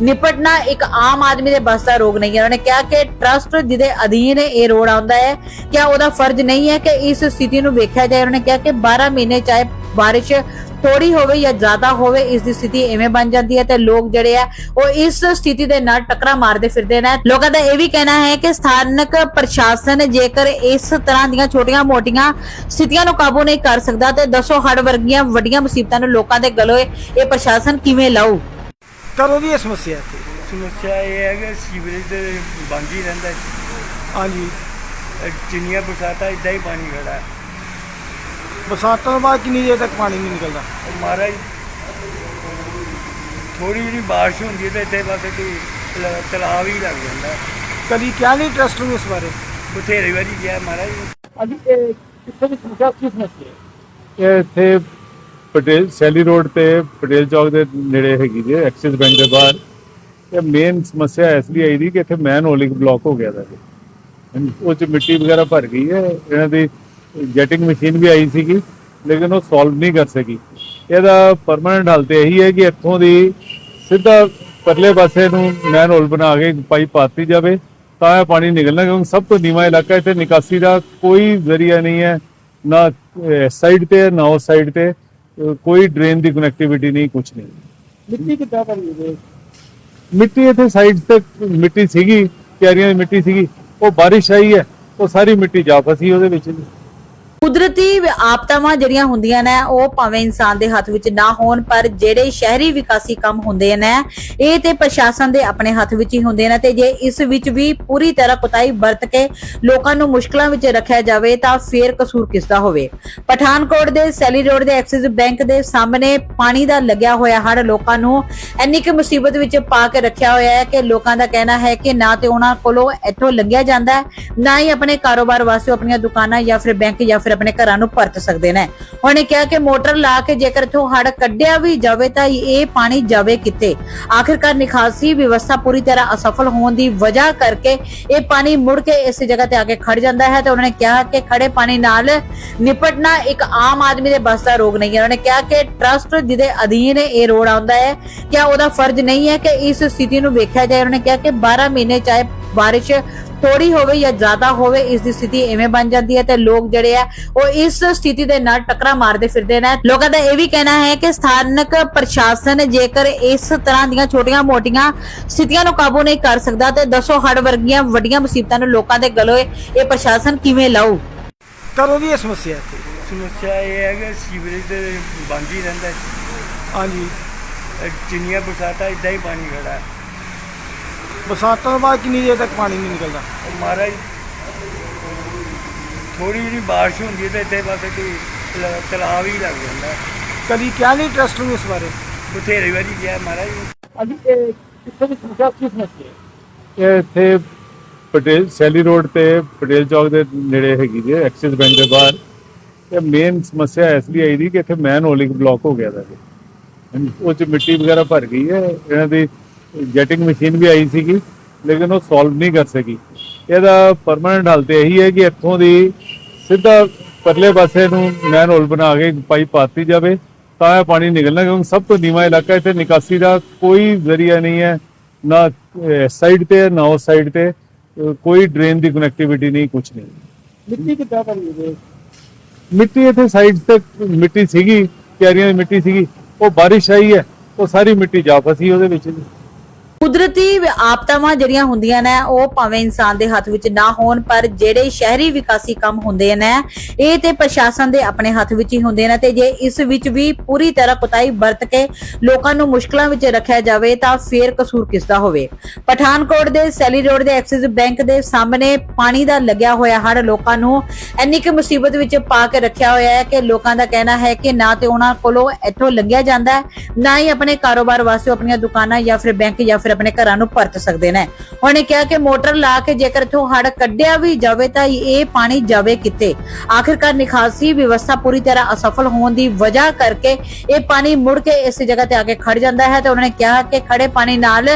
A: ਨਿਪਟਣਾ ਇੱਕ ਆਮ ਆਦਮੀ ਦੇ ਬਸ ਦਾ ਰੋਗ ਨਹੀਂ ਹੈ। ਉਹਨਾਂ ਨੇ ਕਿਹਾ ਕਿ ਟਰਸਟ ਜਿਹਦੇ ਅਧੀਨ ਇਹ ਰੋਡ ਆਉਂਦਾ ਹੈ, ਕਿਆ ਉਹਦਾ ਫਰਜ਼ ਨਹੀਂ ਹੈ ਕਿ ਇਸ ਸਥਿਤੀ ਨੂੰ ਵੇਖਿਆ ਜਾਏ। ਉਹਨਾਂ ਨੇ ਕਿਹਾ ਕਿ 12 ਮਹੀਨੇ ਚਾਹੇ ਬਾਰਿਸ਼ ਥੋੜੀ ਹੋਵੇ ਜਾਂ ਜ਼ਿਆਦਾ ਹੋਵੇ ਇਸ ਦੀ ਸਥਿਤੀ ਐਵੇਂ ਬਣ ਜਾਂਦੀ ਹੈ ਤੇ ਲੋਕ ਜਿਹੜੇ ਆ ਉਹ ਇਸ ਸਥਿਤੀ ਦੇ ਨਾਲ ਟੱਕਰਾਂ ਮਾਰਦੇ ਫਿਰਦੇ ਨੇ। ਲੋਕਾਂ ਦਾ ਇਹ ਵੀ ਕਹਿਣਾ ਹੈ ਕਿ ਸਥਾਨਕ ਪ੍ਰਸ਼ਾਸਨ ਜੇਕਰ ਇਸ ਤਰ੍ਹਾਂ ਦੀਆਂ ਛੋਟੀਆਂ-ਮੋਟੀਆਂ ਸਥਿਤੀਆਂ ਨੂੰ ਕਾਬੂ ਨਹੀਂ ਕਰ ਸਕਦਾ ਤੇ ਦੱਸੋ ਹੜ ਵਰਗੀਆਂ ਵੱਡੀਆਂ ਮੁਸੀਬਤਾਂ ਨੂੰ ਲੋਕਾਂ ਦੇ ਗਲੋਂ ਇਹ ਪ੍ਰਸ਼ਾਸਨ ਕਿਵੇਂ ਲਾਊ?
B: ਕਦੋਂ ਦੀ ਇਹ ਸਮੱਸਿਆ ਇੱਥੇ।
C: ਸਮੱਸਿਆ ਇਹ ਹੈ ਕਿ ਸੀਵਰੇਜ ਤੇ ਬੰਦ ਹੀ ਰਹਿੰਦਾ ਹੈ।
B: ਹਾਂਜੀ।
C: ਜਿੰਨੀਆਂ ਬਰਸਾਤਾਂ ਇਦਾਂ ਹੀ ਪਾਣੀ ਖੜਾ ਹੈ।
B: ਬਰਸਾਤਾਂ ਤੋਂ ਬਾਅਦ ਕਿੰਨੀ ਦੇਰ ਤੱਕ ਪਾਣੀ ਨਹੀਂ ਨਿਕਲਦਾ?
C: ਉਹ ਮਹਾਰਾਜ ਥੋੜੀ ਜਿਹੀ ਬਾਰਿਸ਼ ਹੁੰਦੀ ਹੈ ਤੇ ਇੱਥੇ ਬਸ ਕੋਈ ਤਲਾ- ਤਲਾਬ ਹੀ ਲੱਗ ਜਾਂਦਾ।
B: ਕਦੀ ਕਿਹਾ ਨਹੀਂ ਟਰਸਟ ਨੂੰ ਇਸ ਬਾਰੇ?
C: ਬਥੇਰੇ ਵਾਰੀ ਗਿਆ ਮਹਾਰਾਜ।
D: ਇਹ ਇੱਥੇ ਪਟੇਲ ਸੈਲੀ ਰੋਡ ਤੇ ਪਟੇਲ ਚੌਕ ਦੇ ਨੇੜੇ ਹੈਗੀ ਜੀ ਐਕਸਿਸ ਬੈਂਕ ਦੇ ਬਾਹਰ। ਇਹ ਮੇਨ ਸਮੱਸਿਆ ਇਸ ਲਈ ਆਈ ਦੀ ਕਿ ਇੱਥੇ ਮੈਨ ਹੋਲਿੰਗ ਬਲੌਕ ਹੋ ਗਿਆ ਦਾ ਜੀ ਉਹ ਚ ਮਿੱਟੀ ਵਗੈਰਾ ਭਰ ਗਈ ਹੈ ਇਹਨਾਂ ਦੀ ਜੈਟਿੰਗ ਮਸ਼ੀਨ ਵੀ ਆਈ ਸੀਗੀ ਲੇਕਿਨ ਉਹ ਸੋਲਵ ਨਹੀਂ ਕਰ ਸਕੀ। ਇਹਦਾ ਪਰਮਾਨੈਂਟ ਹੱਲ ਤੇ ਇਹੀ ਹੈ ਕਿ ਇੱਥੋਂ ਦੀ ਸਿੱਧਾ ਪਰਲੇ ਪਾਸੇ ਨੂੰ ਮੈਨ ਹੋਲ ਬਣਾ ਕੇ ਪਾਈਪ ਪਾਤੀ ਜਾਵੇ ਤਾਂ ਇਹ ਪਾਣੀ ਨਿਕਲਣਾ ਕਿਉਂਕਿ ਸਭ ਤੋਂ ਨੀਵਾਂ ਇਲਾਕਾ ਇੱਥੇ ਨਿਕਾਸੀ ਦਾ ਕੋਈ ਜ਼ਰੀਆ ਨਹੀਂ ਹੈ ਨਾ ਸਾਈਡ ਤੇ ਨਾ ਉਸ ਸਾਈਡ ਤੇ ਕੋਈ ਡਰੇਨ ਦੀ ਕਨੈਕਟੀਵਿਟੀ ਨਹੀਂ ਕੁਝ ਨਹੀਂ।
B: ਮਿੱਟੀ ਕਿੱਦਾਂ ਹੈ?
D: ਮਿੱਟੀ ਇੱਥੇ ਸਾਈਡ ਤੇ ਮਿੱਟੀ ਸੀਗੀ ਕਿਆਰੀਆਂ ਦੀ ਮਿੱਟੀ ਸੀਗੀ ਉਹ ਬਾਰਿਸ਼ ਆਈ ਹੈ ਉਹ ਸਾਰੀ ਮਿੱਟੀ ਜਾ ਫਸੀ ਉਹਦੇ ਵਿੱਚ। ਜੀ।
A: ਕੁਦਰਤੀ ਆਪਦਾਵਾਂ ਜਿਹੜੀਆਂ ਹੁੰਦੀਆਂ ਨੇ, ਉਹ ਭਾਵੇਂ ਇਨਸਾਨ ਦੇ ਹੱਥ ਵਿੱਚ ਨਾ ਹੋਣ, ਪਰ ਜਿਹੜੇ ਸ਼ਹਿਰੀ ਵਿਕਾਸੀ ਕੰਮ ਹੁੰਦੇ ਨੇ, ਇਹ ਤੇ ਪ੍ਰਸ਼ਾਸਨ ਦੇ ਆਪਣੇ ਹੱਥ ਵਿੱਚ ਹੀ ਹੁੰਦੇ ਨੇ ਤੇ ਜੇ ਇਸ ਵਿੱਚ ਵੀ ਪੂਰੀ ਤਰ੍ਹਾਂ ਕੁਤਾਈ ਵਰਤ ਕੇ ਲੋਕਾਂ ਨੂੰ ਮੁਸ਼ਕਲਾਂ ਵਿੱਚ ਰੱਖਿਆ ਜਾਵੇ, ਤਾਂ ਫੇਰ ਕਸੂਰ ਕਿਸ ਦਾ ਹੋਵੇ? ਪਠਾਨਕੋਟ ਦੇ ਸੈਲੀ ਰੋਡ ਦੇ ਐਕਸਿਸ ਬੈਂਕ ਦੇ ਸਾਹਮਣੇ ਪਾਣੀ ਦਾ ਲੱਗਿਆ ਹੋਇਆ ਹੜ ਲੋਕਾਂ ਨੂੰ ਇੰਨੀ ਕਿ ਮੁਸੀਬਤ ਵਿੱਚ ਪਾ ਕੇ ਰੱਖਿਆ ਹੋਇਆ ਹੈ ਕਿ ਲੋਕਾਂ ਦਾ ਕਹਿਣਾ ਹੈ ਕਿ ਨਾ ਤੇ ਉਹਨਾਂ ਕੋਲੋਂ ਇੱਥੋਂ ਲੰਘਿਆ ਜਾਂਦਾ ਹੈ, ਨਾ ਹੀ ਆਪਣੇ ਕਾਰੋਬਾਰ ਵਾਸਤੇ ਆਪਣੀਆਂ ਦੁਕਾਨਾਂ ਜਾਂ ਫਿਰ ਬੈਂਕ ਜਾਂ ਫਿਰ ਆਪਣੇ ਘਰਾਂ ਨੂੰ ਪਰਤ ਸਕਦੇ ਨੇ। ਉਹਨੇ ਕਿਹਾ ਕਿ ਮੋਟਰ ਲਾ ਕੇ ਜੇਕਰ ਇੱਥੋਂ ਹੜ ਕੱਢਿਆ ਵੀ ਜਾਵੇ ਤਾਂ ਇਹ ਪਾਣੀ ਜਾਵੇ ਕਿੱਥੇ? ਆਖਿਰਕਾਰ ਨਿਕਾਸੀ ਵਿਵਸਥਾ ਪੂਰੀ ਤਰ੍ਹਾਂ ਅਸਫਲ ਹੋਣ ਦੀ ਵਜ੍ਹਾ ਕਰਕੇ ਇਹ ਪਾਣੀ ਮੁੜ ਕੇ ਇਸ ਜਗ੍ਹਾ ਤੇ ਆ ਕੇ ਖੜ ਜਾਂਦਾ ਹੈ ਤੇ ਉਹਨਾਂ ਨੇ ਕਿਹਾ ਕਿ ਖੜੇ ਪਾਣੀ ਨਾਲ ਨਿਪਟਣਾ ਇੱਕ ਆਮ ਆਦਮੀ ਦੇ ਬਸ ਦਾ ਰੋਗ ਨਹੀਂ ਹੈ। ਉਹਨਾਂ ਨੇ ਕਿਹਾ ਕਿ ਟਰਸਟ ਜਿਹਦੇ ਅਧੀਨ ਇਹ ਰੋਡ ਆਉਂਦਾ ਹੈ, ਕਿਆ ਉਹਦਾ ਫਰਜ਼ ਨਹੀਂ ਹੈ ਕਿ ਇਸ ਸਥਿਤੀ ਨੂੰ ਵੇਖਿਆ ਜਾਏ। ਉਹਨਾਂ ਨੇ ਕਿਹਾ ਕਿ 12 ਮਹੀਨੇ ਚਾਹੇ ਬਾਰਿਸ਼ ਥੋੜੀ ਹੋਵੇ ਜਾਂ ਜ਼ਿਆਦਾ ਹੋਵੇ ਇਸ ਦੀ ਸਥਿਤੀ ਐਵੇਂ ਬਣ ਜਾਂਦੀ ਹੈ ਤੇ ਲੋਕ ਜਿਹੜੇ ਆ ਉਹ ਇਸ ਸਥਿਤੀ ਦੇ ਨਾਲ ਟੱਕਰਾਂ ਮਾਰਦੇ ਫਿਰਦੇ ਨੇ। ਲੋਕਾਂ ਦਾ ਇਹ ਵੀ ਕਹਿਣਾ ਹੈ ਕਿ ਸਥਾਨਕ ਪ੍ਰਸ਼ਾਸਨ ਜੇਕਰ ਇਸ ਤਰ੍ਹਾਂ ਦੀਆਂ ਛੋਟੀਆਂ-ਮੋਟੀਆਂ ਸਥਿਤੀਆਂ ਨੂੰ ਕਾਬੂ ਨਹੀਂ ਕਰ ਸਕਦਾ ਤੇ ਦੱਸੋ ਹੜ ਵਰਗੀਆਂ ਵੱਡੀਆਂ ਮੁਸੀਬਤਾਂ ਨੂੰ ਲੋਕਾਂ ਦੇ ਗਲੋਂ ਇਹ ਪ੍ਰਸ਼ਾਸਨ ਕਿਵੇਂ ਲਾਊ?
B: ਕਦੋਂ ਦੀ ਇਹ ਸਮੱਸਿਆ ਇੱਥੇ।
C: ਸਮੱਸਿਆ ਇਹ ਹੈ ਕਿ ਸੀਵਰੇਜ ਤੇ ਬੰਦ ਹੀ ਰਹਿੰਦਾ ਹੈ।
B: ਹਾਂਜੀ।
C: ਜਿੰਨੀਆਂ ਬਰਸਾਤਾਂ ਇਦਾਂ ਹੀ ਪਾਣੀ ਖੜਾ ਹੈ।
B: ਬਰਸਾਤਾਂ ਤੋਂ ਬਾਅਦ ਕਿੰਨੀ ਦੇਰ ਤੱਕ ਪਾਣੀ ਨਹੀਂ ਨਿਕਲਦਾ?
C: ਉਹ ਮਹਾਰਾਜ ਥੋੜੀ ਜਿਹੀ ਬਾਰਿਸ਼ ਹੁੰਦੀ ਹੈ ਤੇ ਇੱਥੇ ਬਸ ਕੋਈ ਤਲਾ- ਤਲਾਬ ਹੀ ਲੱਗ ਜਾਂਦਾ।
B: ਕਦੀ ਕਿਹਾ ਨਹੀਂ ਟਰਸਟ ਨੂੰ ਇਸ ਬਾਰੇ?
C: ਬਥੇਰੇ ਵਾਰੀ ਗਿਆ ਮਹਾਰਾਜ।
D: ਇਹ ਇੱਥੇ ਪਟੇਲ ਸੈਲੀ ਰੋਡ ਤੇ ਪਟੇਲ ਚੌਕ ਦੇ ਨੇੜੇ ਹੈਗੀ ਜੀ ਐਕਸਿਸ ਬੈਂਕ ਦੇ ਬਾਹਰ। ਇਹ ਮੇਨ ਸਮੱਸਿਆ ਇਸ ਲਈ ਆਈ ਦੀ ਕਿ ਇੱਥੇ ਮੈਨ ਹੋਲਿੰਗ ਬਲੌਕ ਹੋ ਗਿਆ ਦਾ ਜੀ। ਉਹ ਚ ਮਿੱਟੀ ਵਗੈਰਾ ਭਰ ਗਈ ਹੈ ਇਹਨਾਂ ਦੀ ਜੈਟਿੰਗ ਮਸ਼ੀਨ ਵੀ ਆਈ ਸੀਗੀ ਲੇਕਿਨ ਉਹ ਸੋਲਵ ਨਹੀਂ ਕਰ ਸਕੀ। ਇਹਦਾ ਪਰਮਾਨੈਂਟ ਹੱਲ ਤੇ ਇਹੀ ਹੈ ਕਿ ਇੱਥੋਂ ਦੀ ਸਿੱਧਾ ਪਰਲੇ ਪਾਸੇ ਨੂੰ ਮੈਨ ਹੋਲ ਬਣਾ ਕੇ ਪਾਈਪ ਪਾਤੀ ਜਾਵੇ ਤਾਂ ਇਹ ਪਾਣੀ ਨਿਕਲਣਾ ਕਿਉਂਕਿ ਸਭ ਤੋਂ ਨੀਵਾਂ ਇਲਾਕਾ ਇੱਥੇ ਨਿਕਾਸੀ ਦਾ ਕੋਈ ਜ਼ਰੀਆ ਨਹੀਂ ਹੈ ਨਾ ਸਾਈਡ ਤੇ ਨਾ ਉਸ ਸਾਈਡ ਤੇ ਕੋਈ ਡਰੇਨ ਦੀ ਕਨੈਕਟੀਵਿਟੀ ਨਹੀਂ ਕੁਝ ਨਹੀਂ।
B: ਮਿੱਟੀ ਕਿੱਦਾਂ ਹੈ?
D: ਮਿੱਟੀ ਇੱਥੇ ਸਾਈਡ ਤੇ ਮਿੱਟੀ ਸੀਗੀ ਕਿਆਰੀਆਂ ਦੀ ਮਿੱਟੀ ਸੀਗੀ ਉਹ ਬਾਰਿਸ਼ ਆਈ ਹੈ ਉਹ ਸਾਰੀ ਮਿੱਟੀ ਜਾ ਫਸੀ ਉਹਦੇ ਵਿੱਚ।
A: ਕੁਦਰਤੀ ਆਪਦਾਵਾਂ ਜਿਹੜੀਆਂ ਹੁੰਦੀਆਂ ਨੇ, ਉਹ ਭਾਵੇਂ ਇਨਸਾਨ ਦੇ ਹੱਥ ਵਿੱਚ ਨਾ ਹੋਣ, ਪਰ ਜਿਹੜੇ ਸ਼ਹਿਰੀ ਵਿਕਾਸੀ ਕੰਮ ਹੁੰਦੇ ਨੇ, ਇਹ ਤੇ ਪ੍ਰਸ਼ਾਸਨ ਦੇ ਆਪਣੇ ਹੱਥ ਵਿੱਚ ਹੀ ਹੁੰਦੇ ਨੇ ਤੇ ਜੇ ਇਸ ਵਿੱਚ ਵੀ ਪੂਰੀ ਤਰ੍ਹਾਂ ਕੁਤਾਈ ਵਰਤ ਕੇ ਲੋਕਾਂ ਨੂੰ ਮੁਸ਼ਕਲਾਂ ਵਿੱਚ ਰੱਖਿਆ ਜਾਵੇ, ਤਾਂ ਫੇਰ ਕਸੂਰ ਕਿਸ ਦਾ ਹੋਵੇ? ਪਠਾਨਕੋਟ ਦੇ ਸੈਲੀ ਰੋਡ ਦੇ ਐਕਸਿਸ ਬੈਂਕ ਦੇ ਸਾਹਮਣੇ ਪਾਣੀ ਦਾ ਲੱਗਿਆ ਹੋਇਆ ਹੜ ਲੋਕਾਂ ਨੂੰ ਇੰਨੀ ਕਿ ਮੁਸੀਬਤ ਵਿੱਚ ਪਾ ਕੇ ਰੱਖਿਆ ਹੋਇਆ ਹੈ ਕਿ ਲੋਕਾਂ ਦਾ ਕਹਿਣਾ ਹੈ ਕਿ ਨਾ ਤੇ ਉਹਨਾਂ ਕੋਲੋਂ ਇੱਥੋਂ ਲੰਘਿਆ ਜਾਂਦਾ ਹੈ, ਨਾ ਹੀ ਆਪਣੇ ਕਾਰੋਬਾਰ ਵਾਸਤੇ ਆਪਣੀਆਂ ਦੁਕਾਨਾਂ ਜਾਂ ਫਿਰ ਬੈਂਕ ਜਾਂ ਫਿਰ ਆਪਣੇ ਘਰਾਂ ਨੂੰ ਪਰਤ ਸਕਦੇ ਨੇ। ਉਹਨੇ ਕਿਹਾ ਕਿ ਮੋਟਰ ਲਾ ਕੇ ਜੇਕਰ ਇੱਥੋਂ ਹੜ ਕੱਢਿਆ ਵੀ ਜਾਵੇ ਤਾਂ ਇਹ ਪਾਣੀ ਜਾਵੇ ਕਿੱਥੇ? ਆਖਿਰਕਾਰ ਨਿਕਾਸੀ ਵਿਵਸਥਾ ਪੂਰੀ ਤਰ੍ਹਾਂ ਅਸਫਲ ਹੋਣ ਦੀ ਵਜ੍ਹਾ ਕਰਕੇ ਇਹ ਪਾਣੀ ਮੁੜ ਕੇ ਇਸ ਜਗ੍ਹਾ ਤੇ ਆ ਕੇ ਖੜ ਜਾਂਦਾ ਹੈ ਤੇ ਉਹਨਾਂ ਨੇ ਕਿਹਾ ਕਿ ਖੜੇ ਪਾਣੀ ਨਾਲ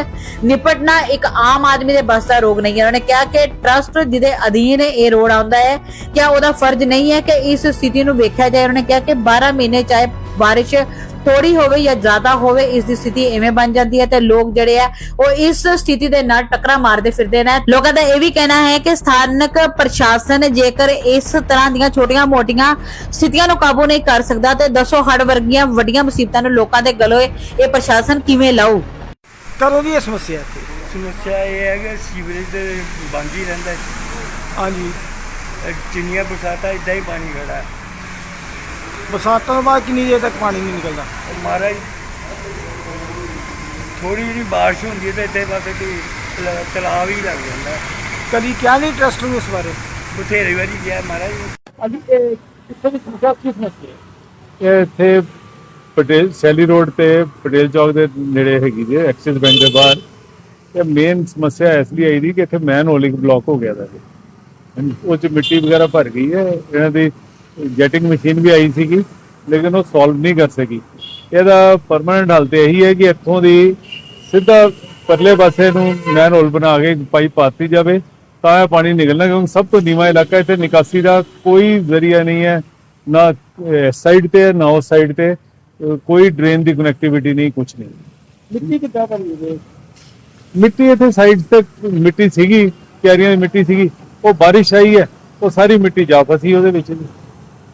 A: ਨਿਪਟਣਾ ਇੱਕ ਆਮ ਆਦਮੀ ਦੇ ਬਸ ਦਾ ਰੋਗ ਨਹੀਂ ਹੈ। ਉਹਨਾਂ ਨੇ ਕਿਹਾ ਕਿ ਟਰਸਟ ਜਿਹਦੇ ਅਧੀਨ ਇਹ ਰੋਡ ਆਉਂਦਾ ਹੈ, ਕਿਆ ਉਹਦਾ ਫਰਜ਼ ਨਹੀਂ ਹੈ ਕਿ ਇਸ ਸਥਿਤੀ ਨੂੰ ਵੇਖਿਆ ਜਾਏ। ਉਹਨਾਂ ਨੇ ਕਿਹਾ ਕਿ 12 ਮਹੀਨੇ ਚਾਹੇ ਬਾਰਿਸ਼ ਥੋੜੀ ਹੋਵੇ ਜਾਂ ਜ਼ਿਆਦਾ ਹੋਵੇ ਇਸ ਦੀ ਸਥਿਤੀ ਐਵੇਂ ਬਣ ਜਾਂਦੀ ਹੈ ਤੇ ਲੋਕ ਜਿਹੜੇ ਆ ਉਹ ਇਸ ਸਥਿਤੀ ਦੇ ਨਾਲ ਟੱਕਰਾਂ ਮਾਰਦੇ ਫਿਰਦੇ ਨੇ। ਲੋਕਾਂ ਦਾ ਇਹ ਵੀ ਕਹਿਣਾ ਹੈ ਕਿ ਸਥਾਨਕ ਪ੍ਰਸ਼ਾਸਨ ਜੇਕਰ ਇਸ ਤਰ੍ਹਾਂ ਦੀਆਂ ਛੋਟੀਆਂ-ਮੋਟੀਆਂ ਸਥਿਤੀਆਂ ਨੂੰ ਕਾਬੂ ਨਹੀਂ ਕਰ ਸਕਦਾ ਤੇ ਦੱਸੋ ਹੜ ਵਰਗੀਆਂ ਵੱਡੀਆਂ ਮੁਸੀਬਤਾਂ ਨੂੰ ਲੋਕਾਂ ਦੇ ਗਲੋਂ ਇਹ ਪ੍ਰਸ਼ਾਸਨ ਕਿਵੇਂ ਲਾਊ?
B: ਕਦੋਂ ਦੀ ਇਹ ਸਮੱਸਿਆ ਇੱਥੇ।
C: ਸਮੱਸਿਆ ਇਹ ਹੈ ਕਿ ਸੀਵਰੇਜ ਤੇ ਬੰਦ ਹੀ ਰਹਿੰਦਾ ਹੈ।
B: ਹਾਂਜੀ।
C: ਜਿੰਨੀਆਂ ਬਰਸਾਤਾਂ ਇਦਾਂ ਹੀ ਪਾਣੀ ਖੜਾ ਹੈ।
B: ਬਰਸਾਤਾਂ ਤੋਂ ਬਾਅਦ ਕਿੰਨੀ ਦੇਰ ਤੱਕ ਪਾਣੀ ਨਹੀਂ ਨਿਕਲਦਾ?
C: ਉਹ ਮਹਾਰਾਜ ਥੋੜੀ ਜਿਹੀ ਬਾਰਿਸ਼ ਹੁੰਦੀ ਹੈ ਤੇ ਇੱਥੇ ਪਾਸੇ ਕੋਈ ਤਲਾ- ਤਲਾਅ ਵੀ ਲੱਗ ਜਾਂਦਾ।
B: ਕਦੀ ਕਿਹਾ ਨਹੀਂ ਟਰਸਟ ਨੂੰ ਇਸ ਬਾਰੇ?
C: ਬਥੇਰੇ ਵਾਰੀ ਗਿਆ ਮਹਾਰਾਜ।
D: ਅੱਜ ਇਹ ਕਿੱਥੇ ਦੀ ਸਮੱਸਿਆ ਕਿਸ ਸਮੱਸਿਆ ਇਹ ਇੱਥੇ ਪਟੇਲ ਸੈਲੀ ਰੋਡ ਤੇ ਪਟੇਲ ਚੌਕ ਦੇ ਨੇੜੇ ਹੈਗੀ ਜੀ ਐਕਸਿਸ ਬੈਂਕ ਦੇ ਬਾਹਰ। ਇਹ ਮੇਨ ਸਮੱਸਿਆ ਇਸ ਲਈ ਆਈ ਦੀ ਕਿ ਇੱਥੇ ਮੈਨ ਹੋਲਿੰਗ ਬਲੌਕ ਹੋ ਗਿਆ ਦਾ ਜੀ। ਉਹ ਚ ਮਿੱਟੀ ਵਗੈਰਾ ਭਰ ਗਈ ਹੈ ਇਹਨਾਂ ਦੀ ਜੈਟਿੰਗ ਮਸ਼ੀਨ ਵੀ ਆਈ ਸੀਗੀ ਲੇਕਿਨ ਉਹ ਸੋਲਵ ਨਹੀਂ ਕਰ ਸਕੀ। ਇਹਦਾ ਪਰਮਾਨੈਂਟ ਹੱਲ ਤੇ ਇਹੀ ਹੈ ਕਿ ਇੱਥੋਂ ਦੀ ਸਿੱਧਾ ਪਰਲੇ ਪਾਸੇ ਨੂੰ ਮੈਨ ਹੋਲ ਬਣਾ ਕੇ ਪਾਈਪ ਪਾਤੀ ਜਾਵੇ ਤਾਂ ਇਹ ਪਾਣੀ ਨਿਕਲਣਾ ਕਿਉਂਕਿ ਸਭ ਤੋਂ ਨੀਵਾਂ ਇਲਾਕਾ ਇੱਥੇ ਨਿਕਾਸੀ ਦਾ ਕੋਈ ਜ਼ਰੀਆ ਨਹੀਂ ਹੈ ਨਾ ਸਾਈਡ ਤੇ ਨਾ ਉਸ ਸਾਈਡ ਤੇ। ਕੋਈ ਡਰੇਨ ਦੀ ਕਨੈਕਟੀਵਿਟੀ ਨਹੀਂ ਕੁਝ ਨਹੀਂ।
B: ਮਿੱਟੀ ਕਿੱਦਾਂ ਬਣੀ ਹੈ?
D: ਮਿੱਟੀ ਇੱਥੇ ਸਾਈਡ ਤੇ ਮਿੱਟੀ ਸੀਗੀ ਕਿਆਰੀਆਂ ਦੀ ਮਿੱਟੀ ਸੀਗੀ ਉਹ ਬਾਰਿਸ਼ ਆਈ ਹੈ ਉਹ ਸਾਰੀ ਮਿੱਟੀ ਜਾ ਫਸੀ ਉਹਦੇ ਵਿੱਚ। ਜੀ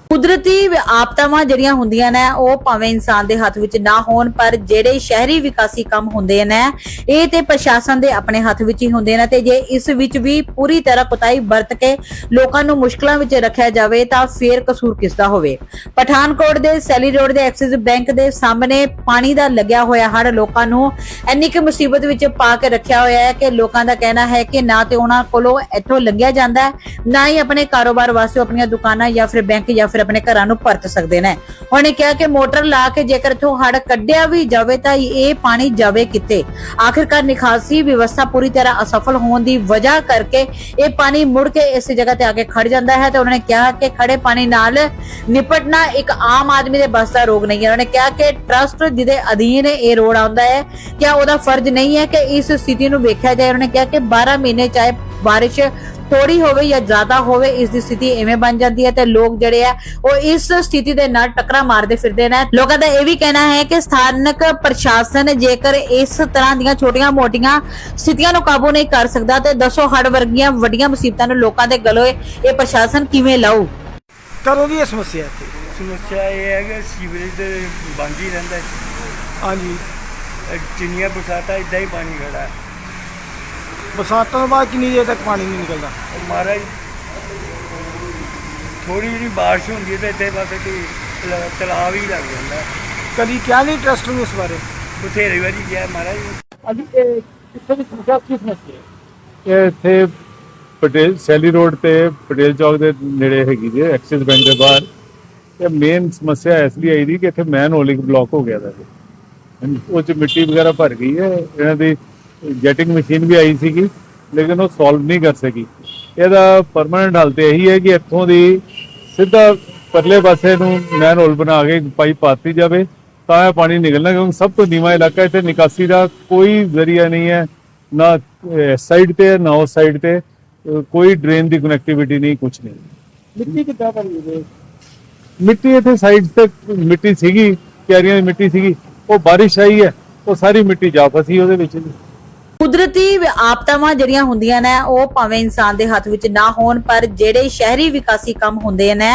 A: ਕੁਦਰਤੀ ਆਪਦਾਵਾਂ ਜਿਹੜੀਆਂ ਹੁੰਦੀਆਂ ਨੇ, ਉਹ ਭਾਵੇਂ ਇਨਸਾਨ ਦੇ ਹੱਥ ਵਿੱਚ ਨਾ ਹੋਣ, ਪਰ ਜਿਹੜੇ ਸ਼ਹਿਰੀ ਵਿਕਾਸੀ ਕੰਮ ਹੁੰਦੇ ਨੇ, ਇਹ ਤੇ ਪ੍ਰਸ਼ਾਸਨ ਦੇ ਆਪਣੇ ਹੱਥ ਵਿੱਚ ਹੀ ਹੁੰਦੇ ਨੇ ਤੇ ਜੇ ਇਸ ਵਿੱਚ ਵੀ ਪੂਰੀ ਤਰ੍ਹਾਂ ਕੁਤਾਈ ਵਰਤ ਕੇ ਲੋਕਾਂ ਨੂੰ ਮੁਸ਼ਕਲਾਂ ਵਿੱਚ ਰੱਖਿਆ ਜਾਵੇ, ਤਾਂ ਫੇਰ ਕਸੂਰ ਕਿਸ ਦਾ ਹੋਵੇ? ਪਠਾਨਕੋਟ ਦੇ ਸੈਲੀ ਰੋਡ ਦੇ ਐਕਸਿਸ ਬੈਂਕ ਦੇ ਸਾਹਮਣੇ ਪਾਣੀ ਦਾ ਲੱਗਿਆ ਹੋਇਆ ਹੜ ਲੋਕਾਂ ਨੂੰ ਇੰਨੀ ਕਿ ਮੁਸੀਬਤ ਵਿੱਚ ਪਾ ਕੇ ਰੱਖਿਆ ਹੋਇਆ ਹੈ ਕਿ ਲੋਕਾਂ ਦਾ ਕਹਿਣਾ ਹੈ ਕਿ ਨਾ ਤੇ ਉਹਨਾਂ ਕੋਲੋਂ ਇੱਥੋਂ ਲੰਘਿਆ ਜਾਂਦਾ ਹੈ, ਨਾ ਹੀ ਆਪਣੇ ਕਾਰੋਬਾਰ ਵਾਸਤੇ ਆਪਣੀਆਂ ਦੁਕਾਨਾਂ ਜਾਂ ਫਿਰ ਬੈਂਕ ਜਾਂ ਫਿਰ ਆਪਣੇ ਘਰਾਂ ਨੂੰ ਪਰਤ ਸਕਦੇ ਨੇ। ਉਹਨੇ ਕਿਹਾ ਕਿ ਮੋਟਰ ਲਾ ਕੇ ਜੇਕਰ ਇੱਥੋਂ ਹੜ ਕੱਢਿਆ ਵੀ ਜਾਵੇ ਤਾਂ ਇਹ ਪਾਣੀ ਜਾਵੇ ਕਿੱਥੇ? ਆਖਿਰਕਾਰ ਨਿਕਾਸੀ ਵਿਵਸਥਾ ਪੂਰੀ ਤਰ੍ਹਾਂ ਅਸਫਲ ਹੋਣ ਦੀ ਵਜ੍ਹਾ ਕਰਕੇ ਇਹ ਪਾਣੀ ਮੁੜ ਕੇ ਇਸ ਜਗ੍ਹਾ ਤੇ ਆ ਕੇ ਖੜ ਜਾਂਦਾ ਹੈ ਤੇ ਉਹਨਾਂ ਨੇ ਕਿਹਾ ਕਿ ਖੜੇ ਪਾਣੀ ਨਾਲ ਨਿਪਟਣਾ ਇੱਕ ਆਮ ਆਦਮੀ ਦੇ ਬਸ ਦਾ ਰੋਗ ਨਹੀਂ ਹੈ। ਉਹਨਾਂ ਨੇ ਕਿਹਾ ਕਿ ਟਰਸਟ ਜਿਹਦੇ ਅਧੀਨ ਇਹ ਰੋਡ ਆਉਂਦਾ ਹੈ। ਕਿਆ ਉਹਦਾ ਫਰਜ਼ ਨਹੀਂ ਹੈ ਕਿ ਇਸ ਸਥਿਤੀ ਨੂੰ ਵੇਖਿਆ ਜਾਏ? ਉਹਨਾਂ ਨੇ ਕਿਹਾ ਕਿ 12 ਮਹੀਨੇ ਚਾਹੇ ਬਾਰਿਸ਼ ਥੋੜੀ ਹੋਵੇ ਜਾਂ ਜ਼ਿਆਦਾ ਹੋਵੇ ਇਸ ਦੀ ਸਥਿਤੀ ਐਵੇਂ ਬਣ ਜਾਂਦੀ ਹੈ ਤੇ ਲੋਕ ਜਿਹੜੇ ਆ ਉਹ ਇਸ ਸਥਿਤੀ ਦੇ ਨਾਲ ਟੱਕਰਾਂ ਮਾਰਦੇ ਫਿਰਦੇ ਨੇ। ਲੋਕਾਂ ਦਾ ਇਹ ਵੀ ਕਹਿਣਾ ਹੈ ਕਿ ਸਥਾਨਕ ਪ੍ਰਸ਼ਾਸਨ ਜੇਕਰ ਇਸ ਤਰ੍ਹਾਂ ਦੀਆਂ ਛੋਟੀਆਂ-ਮੋਟੀਆਂ ਸਥਿਤੀਆਂ ਨੂੰ ਕਾਬੂ ਨਹੀਂ ਕਰ ਸਕਦਾ ਤੇ ਦੱਸੋ ਹੜ ਵਰਗੀਆਂ ਵੱਡੀਆਂ ਮੁਸੀਬਤਾਂ ਨੂੰ ਲੋਕਾਂ ਦੇ ਗਲੋਂ ਇਹ ਪ੍ਰਸ਼ਾਸਨ ਕਿਵੇਂ ਲਾਊ?
B: ਕਦੋਂ ਦੀ ਇਹ ਸਮੱਸਿਆ ਇੱਥੇ?
C: ਸਮੱਸਿਆ ਇਹ ਹੈ ਕਿ ਸੀਵਰੇਜ ਤੇ ਬੰਦ ਹੀ ਰਹਿੰਦਾ ਹੈ।
B: ਹਾਂਜੀ।
C: ਜਿੰਨੀਆਂ ਬਰਸਾਤਾਂ ਇਦਾਂ ਹੀ ਪਾਣੀ ਖੜਾ ਹੈ।
B: ਬਰਸਾਤਾਂ ਤੋਂ ਬਾਅਦ ਕਿੰਨੀ ਦੇਰ ਤੱਕ ਪਾਣੀ ਨਹੀਂ ਨਿਕਲਦਾ?
C: ਉਹ ਮਹਾਰਾਜ ਥੋੜੀ ਜਿਹੀ ਬਾਰਿਸ਼ ਹੁੰਦੀ ਹੈ ਤੇ ਇੱਥੇ ਪਾਸੇ ਕੋਈ ਤਲਾ- ਤਲਾਅ ਵੀ ਲੱਗ ਜਾਂਦਾ।
B: ਕਦੀ ਕਿਹਾ ਨਹੀਂ ਟਰਸਟ ਨੂੰ ਇਸ ਬਾਰੇ?
C: ਬਥੇਰੇ ਵਾਰੀ ਗਿਆ ਮਹਾਰਾਜ।
D: ਅੱਜ ਇਹ ਕਿੱਥੇ ਦੀ ਸਮੱਸਿਆ ਕਿਸ ਸਮੱਸਿਆ ਇਹ ਇੱਥੇ ਪਟੇਲ ਸੈਲੀ ਰੋਡ ਤੇ ਪਟੇਲ ਚੌਕ ਦੇ ਨੇੜੇ ਹੈਗੀ ਜੀ ਐਕਸਿਸ ਬੈਂਕ ਦੇ ਬਾਹਰ। ਇਹ ਮੇਨ ਸਮੱਸਿਆ ਇਸ ਲਈ ਆਈ ਦੀ ਕਿ ਇੱਥੇ ਮੈਨ ਹੋਲਿੰਗ ਬਲੌਕ ਹੋ ਗਿਆ ਦਾ ਜੀ। ਹਾਂਜੀ, ਉਹ ਚ ਮਿੱਟੀ ਵਗੈਰਾ ਭਰ ਗਈ ਹੈ ਇਹਨਾਂ ਦੀ ਜੈਟਿੰਗ ਮਸ਼ੀਨ ਵੀ ਆਈ ਸੀਗੀ ਲੇਕਿਨ ਉਹ ਸੋਲਵ ਨਹੀਂ ਕਰ ਸਕੀ। ਇਹਦਾ ਪਰਮਾਨੈਂਟ ਹੱਲ ਤੇ ਇਹੀ ਹੈ ਕਿ ਇੱਥੋਂ ਦੀ ਸਿੱਧਾ ਪਰਲੇ ਪਾਸੇ ਨੂੰ ਮੈਨ ਹੋਲ ਬਣਾ ਕੇ ਪਾਈਪ ਪਾਤੀ ਜਾਵੇ ਤਾਂ ਇਹ ਪਾਣੀ ਨਿਕਲਣਾ ਕਿਉਂਕਿ ਸਭ ਤੋਂ ਨੀਵਾਂ ਇਲਾਕਾ ਇੱਥੇ ਨਿਕਾਸੀ ਦਾ ਕੋਈ ਜ਼ਰੀਆ ਨਹੀਂ ਹੈ ਨਾ ਸਾਈਡ ਤੇ ਨਾ ਉਸ ਸਾਈਡ ਤੇ ਕੋਈ ਡਰੇਨ ਦੀ ਕਨੈਕਟੀਵਿਟੀ ਨਹੀਂ ਕੁਝ ਨਹੀਂ।
B: ਮਿੱਟੀ ਕਿੱਦਾਂ ਬਣੀ ਹੈ?
D: ਮਿੱਟੀ ਇੱਥੇ ਸਾਈਡ ਤੇ ਮਿੱਟੀ ਸੀਗੀ ਕਿਆਰੀਆਂ ਦੀ ਮਿੱਟੀ ਸੀਗੀ ਉਹ ਬਾਰਿਸ਼ ਆਈ ਹੈ ਉਹ ਸਾਰੀ ਮਿੱਟੀ ਜਾ ਫਸੀ ਉਹਦੇ ਵਿੱਚ।
A: ਕੁਦਰਤੀ ਆਪਦਾਵਾਂ ਜਿਹੜੀਆਂ ਹੁੰਦੀਆਂ ਨੇ, ਉਹ ਭਾਵੇਂ ਇਨਸਾਨ ਦੇ ਹੱਥ ਵਿੱਚ ਨਾ ਹੋਣ, ਪਰ ਜਿਹੜੇ ਸ਼ਹਿਰੀ ਵਿਕਾਸੀ ਕੰਮ ਹੁੰਦੇ ਨੇ,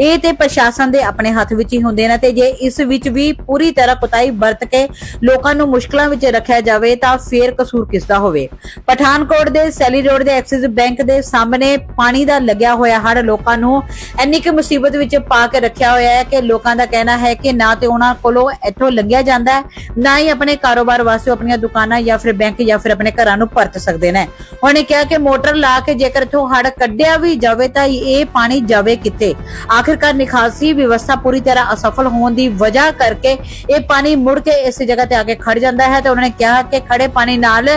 A: ਇਹ ਤੇ ਪ੍ਰਸ਼ਾਸਨ ਦੇ ਆਪਣੇ ਹੱਥ ਵਿੱਚ ਹੀ ਹੁੰਦੇ ਨੇ ਤੇ ਜੇ ਇਸ ਵਿੱਚ ਵੀ ਪੂਰੀ ਤਰ੍ਹਾਂ ਕੁਤਾਈ ਵਰਤ ਕੇ ਲੋਕਾਂ ਨੂੰ ਮੁਸ਼ਕਲਾਂ ਵਿੱਚ ਰੱਖਿਆ ਜਾਵੇ, ਤਾਂ ਫੇਰ ਕਸੂਰ ਕਿਸ ਦਾ ਹੋਵੇ? ਪਠਾਨਕੋਟ ਦੇ ਸੈਲੀ ਰੋਡ ਦੇ ਐਕਸਿਸ ਬੈਂਕ ਦੇ ਸਾਹਮਣੇ ਪਾਣੀ ਦਾ ਲੱਗਿਆ ਹੋਇਆ ਹੜ ਲੋਕਾਂ ਨੂੰ ਇੰਨੀ ਕਿ ਮੁਸੀਬਤ ਵਿੱਚ ਪਾ ਕੇ ਰੱਖਿਆ ਹੋਇਆ ਹੈ ਕਿ ਲੋਕਾਂ ਦਾ ਕਹਿਣਾ ਹੈ ਕਿ ਨਾ ਤੇ ਉਹਨਾਂ ਕੋਲੋਂ ਇੱਥੋਂ ਲੰਘਿਆ ਜਾਂਦਾ ਹੈ, ਨਾ ਹੀ ਆਪਣੇ ਕਾਰੋਬਾਰ ਵਾਸਤੇ ਆਪਣੀਆਂ ਦੁਕਾਨਾਂ ਜਾਂ ਫਿਰ ਬੈਂਕ ਜਾਂ ਫਿਰ ਆਪਣੇ ਘਰਾਂ ਨੂੰ ਪਰਤ ਸਕਦੇ ਨੇ। ਉਹਨੇ ਕਿਹਾ ਕਿ ਮੋਟਰ ਲਾ ਕੇ ਜੇਕਰ ਇੱਥੋਂ ਹੜ ਕੱਢਿਆ ਵੀ ਜਾਵੇ ਤਾਂ ਇਹ ਪਾਣੀ ਜਾਵੇ ਕਿੱਥੇ? ਆਖਿਰਕਾਰ ਨਿਕਾਸੀ ਵਿਵਸਥਾ ਪੂਰੀ ਤਰ੍ਹਾਂ ਅਸਫਲ ਹੋਣ ਦੀ ਵਜ੍ਹਾ ਕਰਕੇ ਇਹ ਪਾਣੀ ਮੁੜ ਕੇ ਇਸ ਜਗ੍ਹਾ ਤੇ ਆ ਕੇ ਖੜ ਜਾਂਦਾ ਹੈ ਤੇ ਉਹਨਾਂ ਨੇ ਕਿਹਾ ਕਿ ਖੜੇ ਪਾਣੀ ਨਾਲ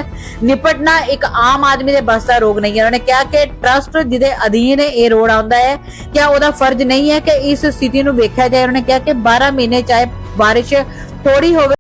A: ਨਿਪਟਣਾ ਇੱਕ ਆਮ ਆਦਮੀ ਦੇ ਬਸ ਦਾ ਰੋਗ ਨਹੀਂ ਹੈ। ਉਹਨਾਂ ਨੇ ਕਿਹਾ ਕਿ ਟਰਸਟ ਜਿਹਦੇ ਅਧੀਨ ਇਹ ਰੋਡ ਆਉਂਦਾ ਹੈ, ਕਿਆ ਉਹਦਾ ਫਰਜ਼ ਨਹੀਂ ਹੈ ਕਿ ਇਸ ਸਥਿਤੀ ਨੂੰ ਵੇਖਿਆ ਜਾਏ? ਉਹਨਾਂ ਨੇ ਕਿਹਾ ਕਿ 12 ਮਹੀਨੇ ਚਾਹੇ ਬਾਰਿਸ਼ ਥੋੜੀ ਹੋਵੇ